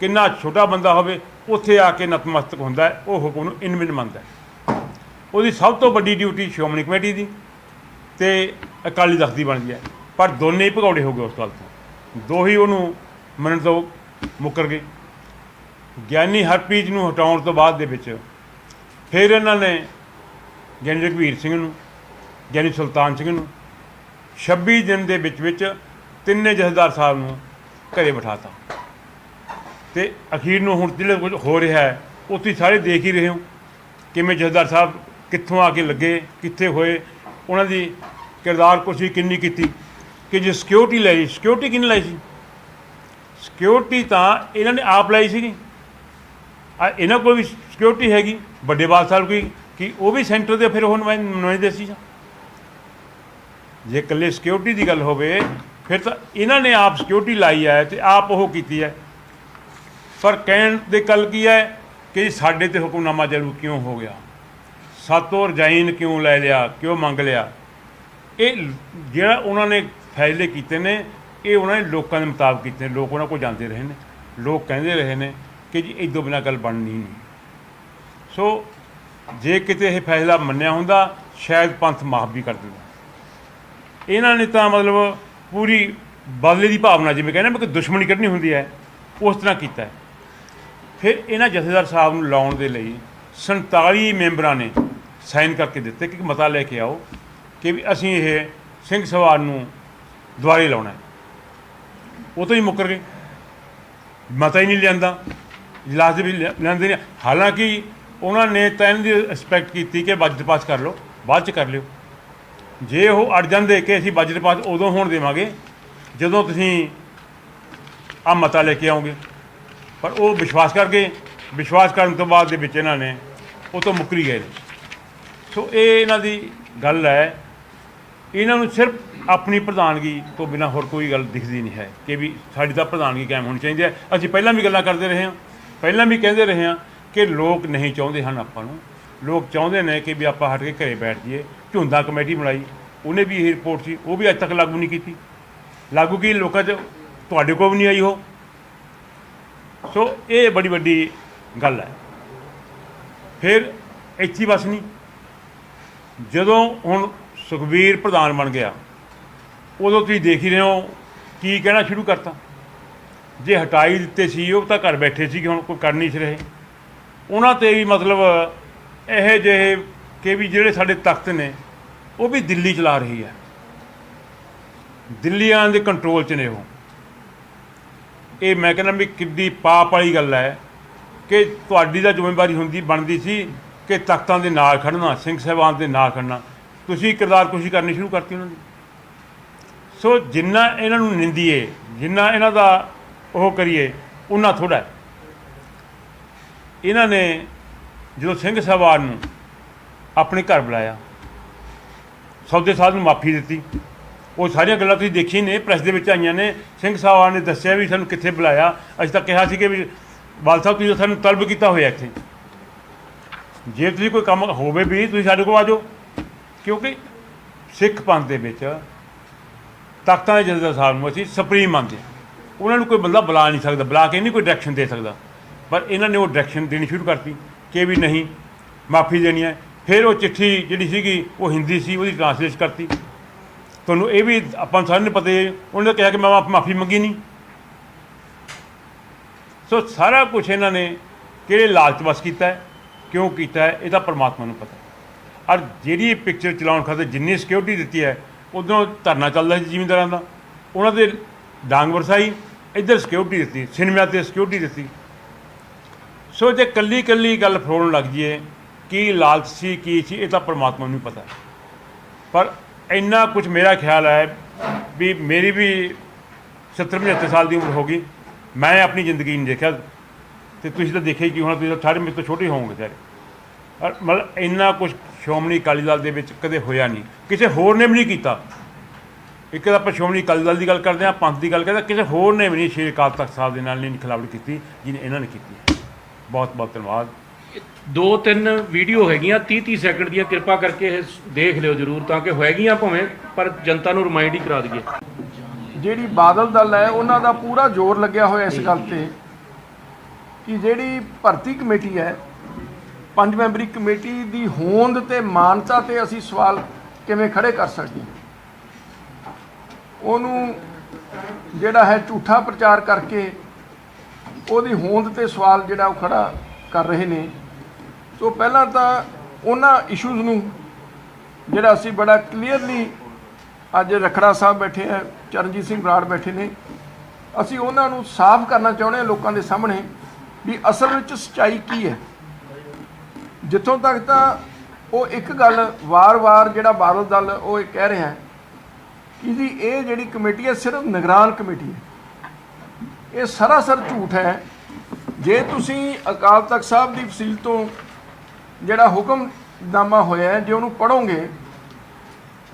ਕਿੰਨਾ ਛੋਟਾ ਬੰਦਾ ਹੋਵੇ, ਉੱਥੇ ਆ ਕੇ ਨਤਮਸਤਕ ਹੁੰਦਾ ਉਹ ਹੁਕਮ ਨੂੰ ਇਨਵਿਨ ਮੰਨਦਾ ਉਹਦੀ ਸਭ ਤੋਂ ਵੱਡੀ ਡਿਊਟੀ ਸ਼੍ਰੋਮਣੀ ਕਮੇਟੀ ਦੀ। ਤੇ ਅਕਾਲੀ ਤਖਤ ਦੀ ਬਣਦੀ ਹੈ। ਪਰ ਦੋਨੇ ਹੀ ਭਗੌੜੇ ਹੋ ਗਏ ਉਸ ਗੱਲ ਤੋਂ। ਦੋ ਹੀ ਉਹਨੂੰ ਮੰਨਣ ਤੋਂ ਮੁੱਕਰ ਗਏ। ਗਿਆਨੀ ਹਰਪ੍ਰੀਤ ਨੂੰ ਹਟਾਉਣ ਤੋਂ ਬਾਅਦ ਦੇ ਵਿੱਚ ਫਿਰ ਇਹਨਾਂ ਨੇ ਗਿਆਨੀ ਰਘਵੀਰ ਸਿੰਘ ਨੂੰ, ਗਿਆਨੀ ਸੁਲਤਾਨ ਸਿੰਘ ਨੂੰ 26 ਦਿਨ ਦੇ ਵਿੱਚ ਵਿੱਚ ਤਿੰਨੇ ਜਥੇਦਾਰ ਸਾਹਿਬ ਨੂੰ ਘਰੇ ਬਿਠਾਤਾ। ਤੇ ਅਖੀਰ ਨੂੰ ਹੁਣ ਜਿਹੜੇ ਕੁਝ ਹੋ ਰਿਹਾ ਹੈ, ਉਹ ਤੁਸੀਂ ਸਾਰੇ ਦੇਖ ਹੀ ਰਹੇ ਹੋ। ਕਿਵੇਂ ਜਥੇਦਾਰ ਸਾਹਿਬ ਕਿੱਥੋਂ ਆ ਕੇ ਲੱਗੇ, ਕਿੱਥੇ ਹੋਏ ਉਹਨਾਂ ਦੀ ਕਿਰਦਾਰ ਕੁਸ਼ੀ ਕਿੰਨੀ ਕੀਤੀ ਕਿ ਜੇ ਸਿਕਿਉਰਿਟੀ ਲਈ ਸਿਕਿਉਰਿਟੀ ਕਿੰਨੀ ਲਈ ਸੀ? ਸਿਕਿਉਰਿਟੀ ਤਾਂ ਇਹਨਾਂ ਨੇ ਆਪ ਲਈ ਸੀਗੀ। ਆ ਇਹਨਾਂ ਕੋਲ ਵੀ ਸਿਕਿਉਰਿਟੀ ਹੈਗੀ, ਵੱਡੇ ਬਾਦ ਸਾਹਿਬ ਕੋਈ ਕਿ ਉਹ ਵੀ ਸੈਂਟਰ ਦੇ ਫਿਰ ਉਹ ਨੁਮਾਇ- ਨੁਮਾਇੰਦੇ ਸੀ। ਜੇ ਇਕੱਲੇ ਸਿਕਿਉਰਿਟੀ ਦੀ ਗੱਲ ਹੋਵੇ, ਫਿਰ ਤਾਂ ਇਹਨਾਂ ਨੇ ਆਪ ਸਿਕਿਉਰਿਟੀ ਲਾਈ ਹੈ ਤੇ ਆਪ ਉਹ ਕੀਤੀ ਹੈ। ਪਰ ਕਹਿਣ ਦੇ ਗੱਲ ਕੀ ਹੈ ਕਿ ਜੀ ਸਾਡੇ ਤੇ ਹੁਕਮਨਾਮਾ ਜਾਰੂ ਕਿਉਂ ਹੋ ਗਿਆ? ਸਾਤੋਂ ਰਜਾਈਨ ਕਿਉਂ ਲੈ ਲਿਆ, ਕਿਉਂ ਮੰਗ ਲਿਆ? ਇਹ ਜਿਹੜਾ ਉਹਨਾਂ ਨੇ ਫੈਸਲੇ ਕੀਤੇ ਨੇ, ਇਹ ਉਹਨਾਂ ਨੇ ਲੋਕਾਂ ਦੇ ਮੁਤਾਬਕ ਕੀਤੇ ਨੇ, ਲੋਕ ਉਹਨਾਂ ਕੋਲ ਜਾਂਦੇ ਰਹੇ ਨੇ। ਲੋਕ ਕਹਿੰਦੇ ਰਹੇ ਨੇ ਕਿ ਜੀ ਇਦੋਂ ਬਿਨਾਂ ਗੱਲ ਬਣਨੀ ਨਹੀਂ। ਸੋ ਜੇ ਕਿਤੇ ਇਹ ਫੈਸਲਾ ਮੰਨਿਆ ਹੁੰਦਾ, ਸ਼ਾਇਦ ਪੰਥ ਮਾਫ ਵੀ ਕਰ ਦਿੰਦਾ। ਇਹਨਾਂ ਨੇ ਤਾਂ ਮਤਲਬ ਪੂਰੀ ਬਦਲੇ ਦੀ ਭਾਵਨਾ, ਜਿਵੇਂ ਕਹਿੰਦੇ ਨੇ ਕਿ ਦੁਸ਼ਮਣੀ ਕੱਢਣੀ ਹੁੰਦੀ ਹੈ, ਉਸ ਤਰ੍ਹਾਂ ਕੀਤਾ ਫਿਰ ਇਹਨਾਂ ਜਥੇਦਾਰ ਸਾਹਿਬ ਨੂੰ ਲਾਉਣ ਦੇ ਲਈ 47 ਮੈਂਬਰਾਂ ਨੇ ਸਾਈਨ ਕਰਕੇ ਦਿੱਤੇ ਕਿ ਮਤਾ ਲੈ ਕੇ ਆਓ ਕਿ ਵੀ ਅਸੀਂ ਇਹ ਸਿੰਘ ਸਵਾਰ ਨੂੰ ਦੁਆਰੇ ਲਾਉਣਾ ਉਹ ਤੋਂ ਹੀ ਮੁੱਕਰ ਗਏ। ਮਤਾ ਹੀ ਨਹੀਂ ਲਿਆਂਦਾ। ਇਜਲਾਸ ਦੇ ਵੀ ਲਿਆ- ਲਿਆਂਦੇ ਨੇ। ਹਾਲਾਂਕਿ ਉਹਨਾਂ ਨੇ ਤਾਂ ਇਹਨਾਂ ਦੀ ਰਿਸਪੈਕਟ ਕੀਤੀ ਕਿ ਬਜਟ ਪਾਸ ਕਰ ਲਓ, ਬਾਅਦ ਚ ਕਰ ਲਿਓ। ਜੇ ਉਹ ਅੜ ਜਾਂਦੇ ਕਿ ਅਸੀਂ ਬਜਟ ਪਾਸ ਉਦੋਂ ਹੋਣ ਦੇਵਾਂਗੇ, ਜਦੋਂ ਤੁਸੀਂ ਆ ਮਤਾ ਲੈ ਕੇ ਆਉਂਗੇ ਪਰ ਉਹ ਵਿਸ਼ਵਾਸ ਕਰ ਗਏ। ਵਿਸ਼ਵਾਸ ਕਰਨ ਤੋਂ ਬਾਅਦ ਦੇ ਵਿੱਚ ਇਹਨਾਂ ਨੇ ਉਹ ਤੋਂ ਮੁੱਕਰੀ ਗਏ ਨੇ। ਸੋ ਇਹ ਇਹਨਾਂ ਦੀ ਗੱਲ ਹੈ। ਇਹਨਾਂ ਨੂੰ ਸਿਰਫ ਆਪਣੀ ਪ੍ਰਧਾਨਗੀ ਤੋਂ ਬਿਨਾ ਹੋਰ ਕੋਈ ਗੱਲ ਦਿਖਦੀ ਨਹੀਂ ਹੈ ਕਿ ਵੀ ਸਾਡੀ ਤਾਂ ਪ੍ਰਧਾਨਗੀ ਕਾਇਮ ਹੋਣੀ ਚਾਹੀਦੀ ਹੈ। ਅਸੀਂ ਪਹਿਲਾਂ ਵੀ ਗੱਲਾਂ ਕਰਦੇ ਰਹੇ ਹਾਂ। ਪਹਿਲਾਂ ਵੀ ਕਹਿੰਦੇ ਰਹੇ ਹਾਂ ਕਿ ਲੋਕ ਨਹੀਂ ਚਾਹੁੰਦੇ ਹਨ ਆਪਾਂ ਨੂੰ। ਲੋਕ ਚਾਹੁੰਦੇ ਨੇ ਕਿ ਵੀ ਆਪਾਂ ਹਟ ਕੇ ਘਰੇ ਬੈਠ ਜਾਈਏ। ਝੁੰਦਾ ਕਮੇਟੀ ਬਣਾਈ। ਉਹਨੇ ਵੀ ਇਹ ਰਿਪੋਰਟ ਸੀ। ਉਹ ਵੀ ਅੱਜ ਤੱਕ ਲਾਗੂ ਨਹੀਂ ਕੀਤੀ। ਲਾਗੂ ਕੀ? ਲੋਕਾਂ 'ਚ ਤੁਹਾਡੇ ਕੋਲ ਵੀ ਨਹੀਂ ਆਈ ਉਹ। ਸੋ ਇਹ ਬੜੀ ਵੱਡੀ ਗੱਲ ਹੈ। ਫਿਰ ਇੱਥੇ ਬਸ ਨਹੀਂ। ਜਦੋਂ ਹੁਣ ਸੁਖਬੀਰ ਪ੍ਰਧਾਨ ਬਣ ਗਿਆ, ਉਦੋਂ ਤੁਸੀਂ ਦੇਖ ਹੀ ਰਹੇ ਹੋ ਕੀ ਕਹਿਣਾ ਸ਼ੁਰੂ ਕਰਤਾ। ਜੇ ਹਟਾਈ ਦਿੱਤੇ ਸੀ, ਉਹ ਤਾਂ ਘਰ ਬੈਠੇ ਸੀ ਕਿ ਹੁਣ ਕੋਈ ਕਰ ਨਹੀਂ ਸੀ ਰਹੇ। ਉਹਨਾਂ ਤੇ ਵੀ ਮਤਲਬ ਇਹ ਜਿਹੇ ਕਿ ਵੀ ਜਿਹੜੇ ਸਾਡੇ ਤਖਤ ਨੇ, ਉਹ ਵੀ ਦਿੱਲੀ ਚਲਾ ਰਹੀ ਹੈ। ਦਿੱਲੀਆਂ ਦੇ ਕੰਟਰੋਲ 'ਚ ਨੇ ਉਹ। ਇਹ ਮੈਂ ਕਹਿੰਦਾ ਵੀ ਕਿੱਡੀ ਪਾਪ ਵਾਲੀ ਗੱਲ ਹੈ ਕਿ ਤੁਹਾਡੀ ਦਾ ਜ਼ਿੰਮੇਵਾਰੀ ਹੁੰਦੀ, ਬਣਦੀ ਸੀ। ਕਿ ਤਖਤਾਂ ਦੇ ਨਾਲ ਖੜਨਾ, ਸਿੰਘ ਸਾਹਿਬਾਨ ਦੇ ਨਾਲ ਖੜਨਾ। ਤੁਸੀਂ ਕਿਰਦਾਰ ਕੁਸ਼ੀ ਕਰਨੀ ਸ਼ੁਰੂ ਕਰਤੀ ਉਹਨਾਂ ਦੀ। ਸੋ ਜਿੰਨਾ ਇਹਨਾਂ ਨੂੰ ਨਿੰਦੀਏ, ਜਿੰਨਾ ਇਹਨਾਂ ਦਾ ਉਹ ਕਰੀਏ ਉਹਨਾਂ ਥੋੜਾ ਇਹਨਾਂ ਨੇ ਜਦੋਂ ਸਿੰਘ ਸਾਹਿਬਾਨ ਨੂੰ ਆਪਣੇ ਘਰ ਬੁਲਾਇਆ, ਸੌਦੇ ਸਾਹਿਬ ਨੂੰ ਮਾਫੀ ਦਿੱਤੀ। ਉਹ ਸਾਰੀਆਂ ਗੱਲਾਂ ਤੁਸੀਂ ਦੇਖੀ ਨੇ, ਪ੍ਰੈਸ ਦੇ ਵਿੱਚ ਆਈਆਂ ਨੇ। ਸਿੰਘ ਸਾਹਿਬਾਨ ਨੇ ਦੱਸਿਆ ਵੀ ਸਾਨੂੰ ਕਿੱਥੇ ਬੁਲਾਇਆ। ਅਸੀਂ ਤਾਂ ਕਿਹਾ ਸੀ ਕਿ ਵੀ ਬਾਲ ਸਾਹਿਬ ਤੁਸੀਂ ਸਾਨੂੰ ਤਲਬ ਕੀਤਾ ਹੋਇਆ ਇੱਥੇ। ਜੇ ਤੁਸੀਂ ਕੋਈ ਕੰਮ ਹੋਵੇ ਵੀ, ਤੁਸੀਂ ਸਾਡੇ ਕੋਲ ਆ ਜਾਓ। ਕਿਉਂਕਿ ਸਿੱਖ ਪੰਥ ਦੇ ਵਿੱਚ ਤਾਕਤਾਂ ਦੇ ਜਥੇਦਾਰ ਸਾਹਿਬ ਨੂੰ ਅਸੀਂ ਸੁਪਰੀਮ ਮੰਨਦੇ ਹਾਂ। ਉਹਨਾਂ ਨੂੰ ਕੋਈ ਬੰਦਾ ਬੁਲਾ ਨਹੀਂ ਸਕਦਾ, ਬੁਲਾ ਕੇ ਨਹੀਂ ਕੋਈ ਡਾਇਰੈਕਸ਼ਨ ਦੇ ਸਕਦਾ। ਪਰ ਇਹਨਾਂ ਨੇ ਉਹ ਡਾਇਰੈਕਸ਼ਨ ਦੇਣੀ ਸ਼ੁਰੂ ਕਰਤੀ ਕਿ ਵੀ ਨਹੀਂ, ਮਾਫੀ ਦੇਣੀ ਹੈ। ਫਿਰ ਉਹ ਚਿੱਠੀ ਜਿਹੜੀ ਸੀਗੀ, ਉਹ ਹਿੰਦੀ ਸੀ, ਉਹਦੀ ਟ੍ਰਾਂਸਲੇਟ ਕਰਤੀ। ਤੁਹਾਨੂੰ ਇਹ ਵੀ ਆਪਾਂ ਸਾਰਿਆਂ ਨੂੰ ਪਤਾ ਹੀ ਹੈ, ਉਹਨੇ ਕਿਹਾ ਕਿ ਮੈਂ ਮਾਫੀ ਮੰਗੀ ਨਹੀਂ। ਸੋ ਸਾਰਾ ਕੁਝ ਇਹਨਾਂ ਨੇ ਕਿਹੜੇ ਲਾਲਚ ਵਸ ਕੀਤਾ ਹੈ? ਕਿਉਂ ਕੀਤਾ ਹੈ, ਇਹ ਤਾਂ ਪਰਮਾਤਮਾ ਨੂੰ ਪਤਾ ਹੈ। ਔਰ ਜਿਹੜੀ ਪਿਕਚਰ ਚਲਾਉਣ ਖਾਤਰ ਜਿੰਨੀ ਸਿਕਿਉਰਿਟੀ ਦਿੱਤੀ ਹੈ, ਉਦੋਂ ਧਰਨਾ ਚੱਲਦਾ ਸੀ ਜ਼ਿਮੀਂਦਾਰਾਂ ਦਾ। ਉਹਨਾਂ ਦੇ ਡਾਂਗ ਵਰਸਾਈ, ਇੱਧਰ ਸਿਕਿਉਰਿਟੀ ਦਿੱਤੀ ਸਿਨੇਮਾ ਤੇ ਸਿਕਿਉਰਿਟੀ ਦਿੱਤੀ। ਸੋ ਜੇ ਕੱਲੀ ਕੱਲੀ ਗੱਲ ਫਰੋਣ ਲੱਗ ਜੀਏ ਕੀ ਲਾਲਚ ਸੀ, ਕੀ ਸੀ, ਇਹ ਤਾਂ ਪਰਮਾਤਮਾ ਨੂੰ ਪਤਾ ਪਰ ਇੰਨਾ ਕੁਝ ਮੇਰਾ ਖਿਆਲ ਹੈ ਵੀ ਮੇਰੀ ਵੀ 70 75 ਸਾਲ ਦੀ ਉਮਰ ਹੋ ਗਈ, ਮੈਂ ਆਪਣੀ ਜ਼ਿੰਦਗੀ ਨਹੀਂ ਦੇਖਿਆ। ਤੇ ਤੁਸੀਂ ਤਾਂ ਦੇਖਿਆ ਹੀ ਕਿ ਹੁਣ ਤੁਸੀਂ ਤਾਂ ਸਾਰੇ ਮੇਰੇ ਤੋਂ ਛੋਟੇ ਹੋਵੋਗੇ ਸਾਰੇ। ਔਰ ਮਤਲਬ ਇੰਨਾ ਕੁਝ ਸ਼੍ਰੋਮਣੀ ਅਕਾਲੀ ਦਲ ਦੇ ਵਿੱਚ ਕਦੇ ਹੋਇਆ ਨਹੀਂ। ਕਿਸੇ ਹੋਰ ਨੇ ਵੀ ਨਹੀਂ ਕੀਤਾ। ਇੱਕ ਤਾਂ ਆਪਾਂ ਸ਼੍ਰੋਮਣੀ ਅਕਾਲੀ ਦਲ ਦੀ ਗੱਲ ਕਰਦੇ ਹਾਂ ਪੰਥ ਦੀ ਗੱਲ ਕਰਦੇ ਹਾਂ ਕਿਸੇ ਹੋਰ ਨੇ ਵੀ ਨਹੀਂ ਸ਼੍ਰੀ ਅਕਾਲ ਤਖਤ ਸਾਹਿਬ ਦੇ ਨਾਲ ਨਹੀਂ ਖਿਲਾਫੜ ਕੀਤੀ ਜਿਹਨੇ ਇਹਨਾਂ ਨੇ ਕੀਤੀ ਬਹੁਤ ਬਹੁਤ ਧੰਨਵਾਦ। ਦੋ ਤਿੰਨ ਵੀਡੀਓ ਹੈਗੀਆਂ 30 30 ਸੈਕਿੰਡ ਦੀਆਂ ਕਿਰਪਾ ਕਰਕੇ ਇਹ ਦੇਖ ਲਿਓ ਜਰੂਰ ਤਾਂ ਕਿ ਹੋਏਗੀਆਂ ਭਾਵੇਂ ਪਰ ਜਨਤਾ ਨੂੰ ਰਿਮਾਈਂਡ ਹੀ ਕਰਾ ਦਈਏ। ਜਿਹੜੀ ਬਾਦਲ ਦਲ ਹੈ ਉਹਨਾਂ ਦਾ ਪੂਰਾ ਜ਼ੋਰ ਲੱਗਿਆ ਹੋਇਆ ਇਸ ਗੱਲ ਤੇ। ਕਿ ਜਿਹੜੀ ਭਰਤੀ ਕਮੇਟੀ ਹੈ, ਪੰਜ ਮੈਂਬਰੀ ਕਮੇਟੀ ਦੀ ਹੋਂਦ ਤੇ ਮਾਨਤਾ ਤੇ ਅਸੀਂ ਸਵਾਲ ਕਿਵੇਂ ਖੜੇ ਕਰ ਸਕਦੇ ਉਹਨੂੰ ਜਿਹੜਾ ਹੈ ਝੂਠਾ ਪ੍ਰਚਾਰ ਕਰਕੇ ਉਹਦੀ ਹੋਂਦ ਤੇ ਸਵਾਲ ਜਿਹੜਾ ਉਹ ਖੜਾ ਕਰ ਰਹੇ ਨੇ। ਸੋ ਪਹਿਲਾਂ ਤਾਂ ਉਹਨਾਂ ਇਸ਼ੂਜ਼ ਨੂੰ ਜਿਹੜਾ ਅਸੀਂ ਬੜਾ ਕਲੀਅਰਲੀ ਅੱਜ ਰਖੜਾ ਸਾਹਿਬ ਬੈਠੇ ਆ, ਚਰਨਜੀਤ ਸਿੰਘ ਬਰਾੜ ਬੈਠੇ ਨੇ। ਅਸੀਂ ਉਹਨਾਂ ਨੂੰ ਸਾਫ਼ ਕਰਨਾ ਚਾਹੁੰਦੇ ਹਾਂ ਲੋਕਾਂ ਦੇ ਸਾਹਮਣੇ। ਵੀ ਅਸਲ ਵਿੱਚ ਸਚਾਈ ਕੀ ਹੈ? ਜਿੱਥੋਂ ਤੱਕ ਤਾਂ ਉਹ ਇੱਕ ਗੱਲ ਵਾਰ-ਵਾਰ ਜਿਹੜਾ ਬਾਦਲ ਦਲ ਉਹ ਇਹ ਕਹਿ ਰਿਹਾ ਕਿ ਜੀ ਇਹ ਜਿਹੜੀ ਕਮੇਟੀ ਹੈ ਸਿਰਫ ਨਿਗਰਾਨ ਕਮੇਟੀ ਹੈ। ਇਹ ਸਰਾਸਰ ਝੂਠ ਹੈ। ਜੇ ਤੁਸੀਂ ਅਕਾਲ ਤਖਤ ਸਾਹਿਬ ਦੀ ਫਸੀਲ ਤੋਂ ਜਿਹੜਾ ਹੁਕਮਨਾਮਾ ਹੋਇਆ ਜੇ ਉਹਨੂੰ ਪੜੋਗੇ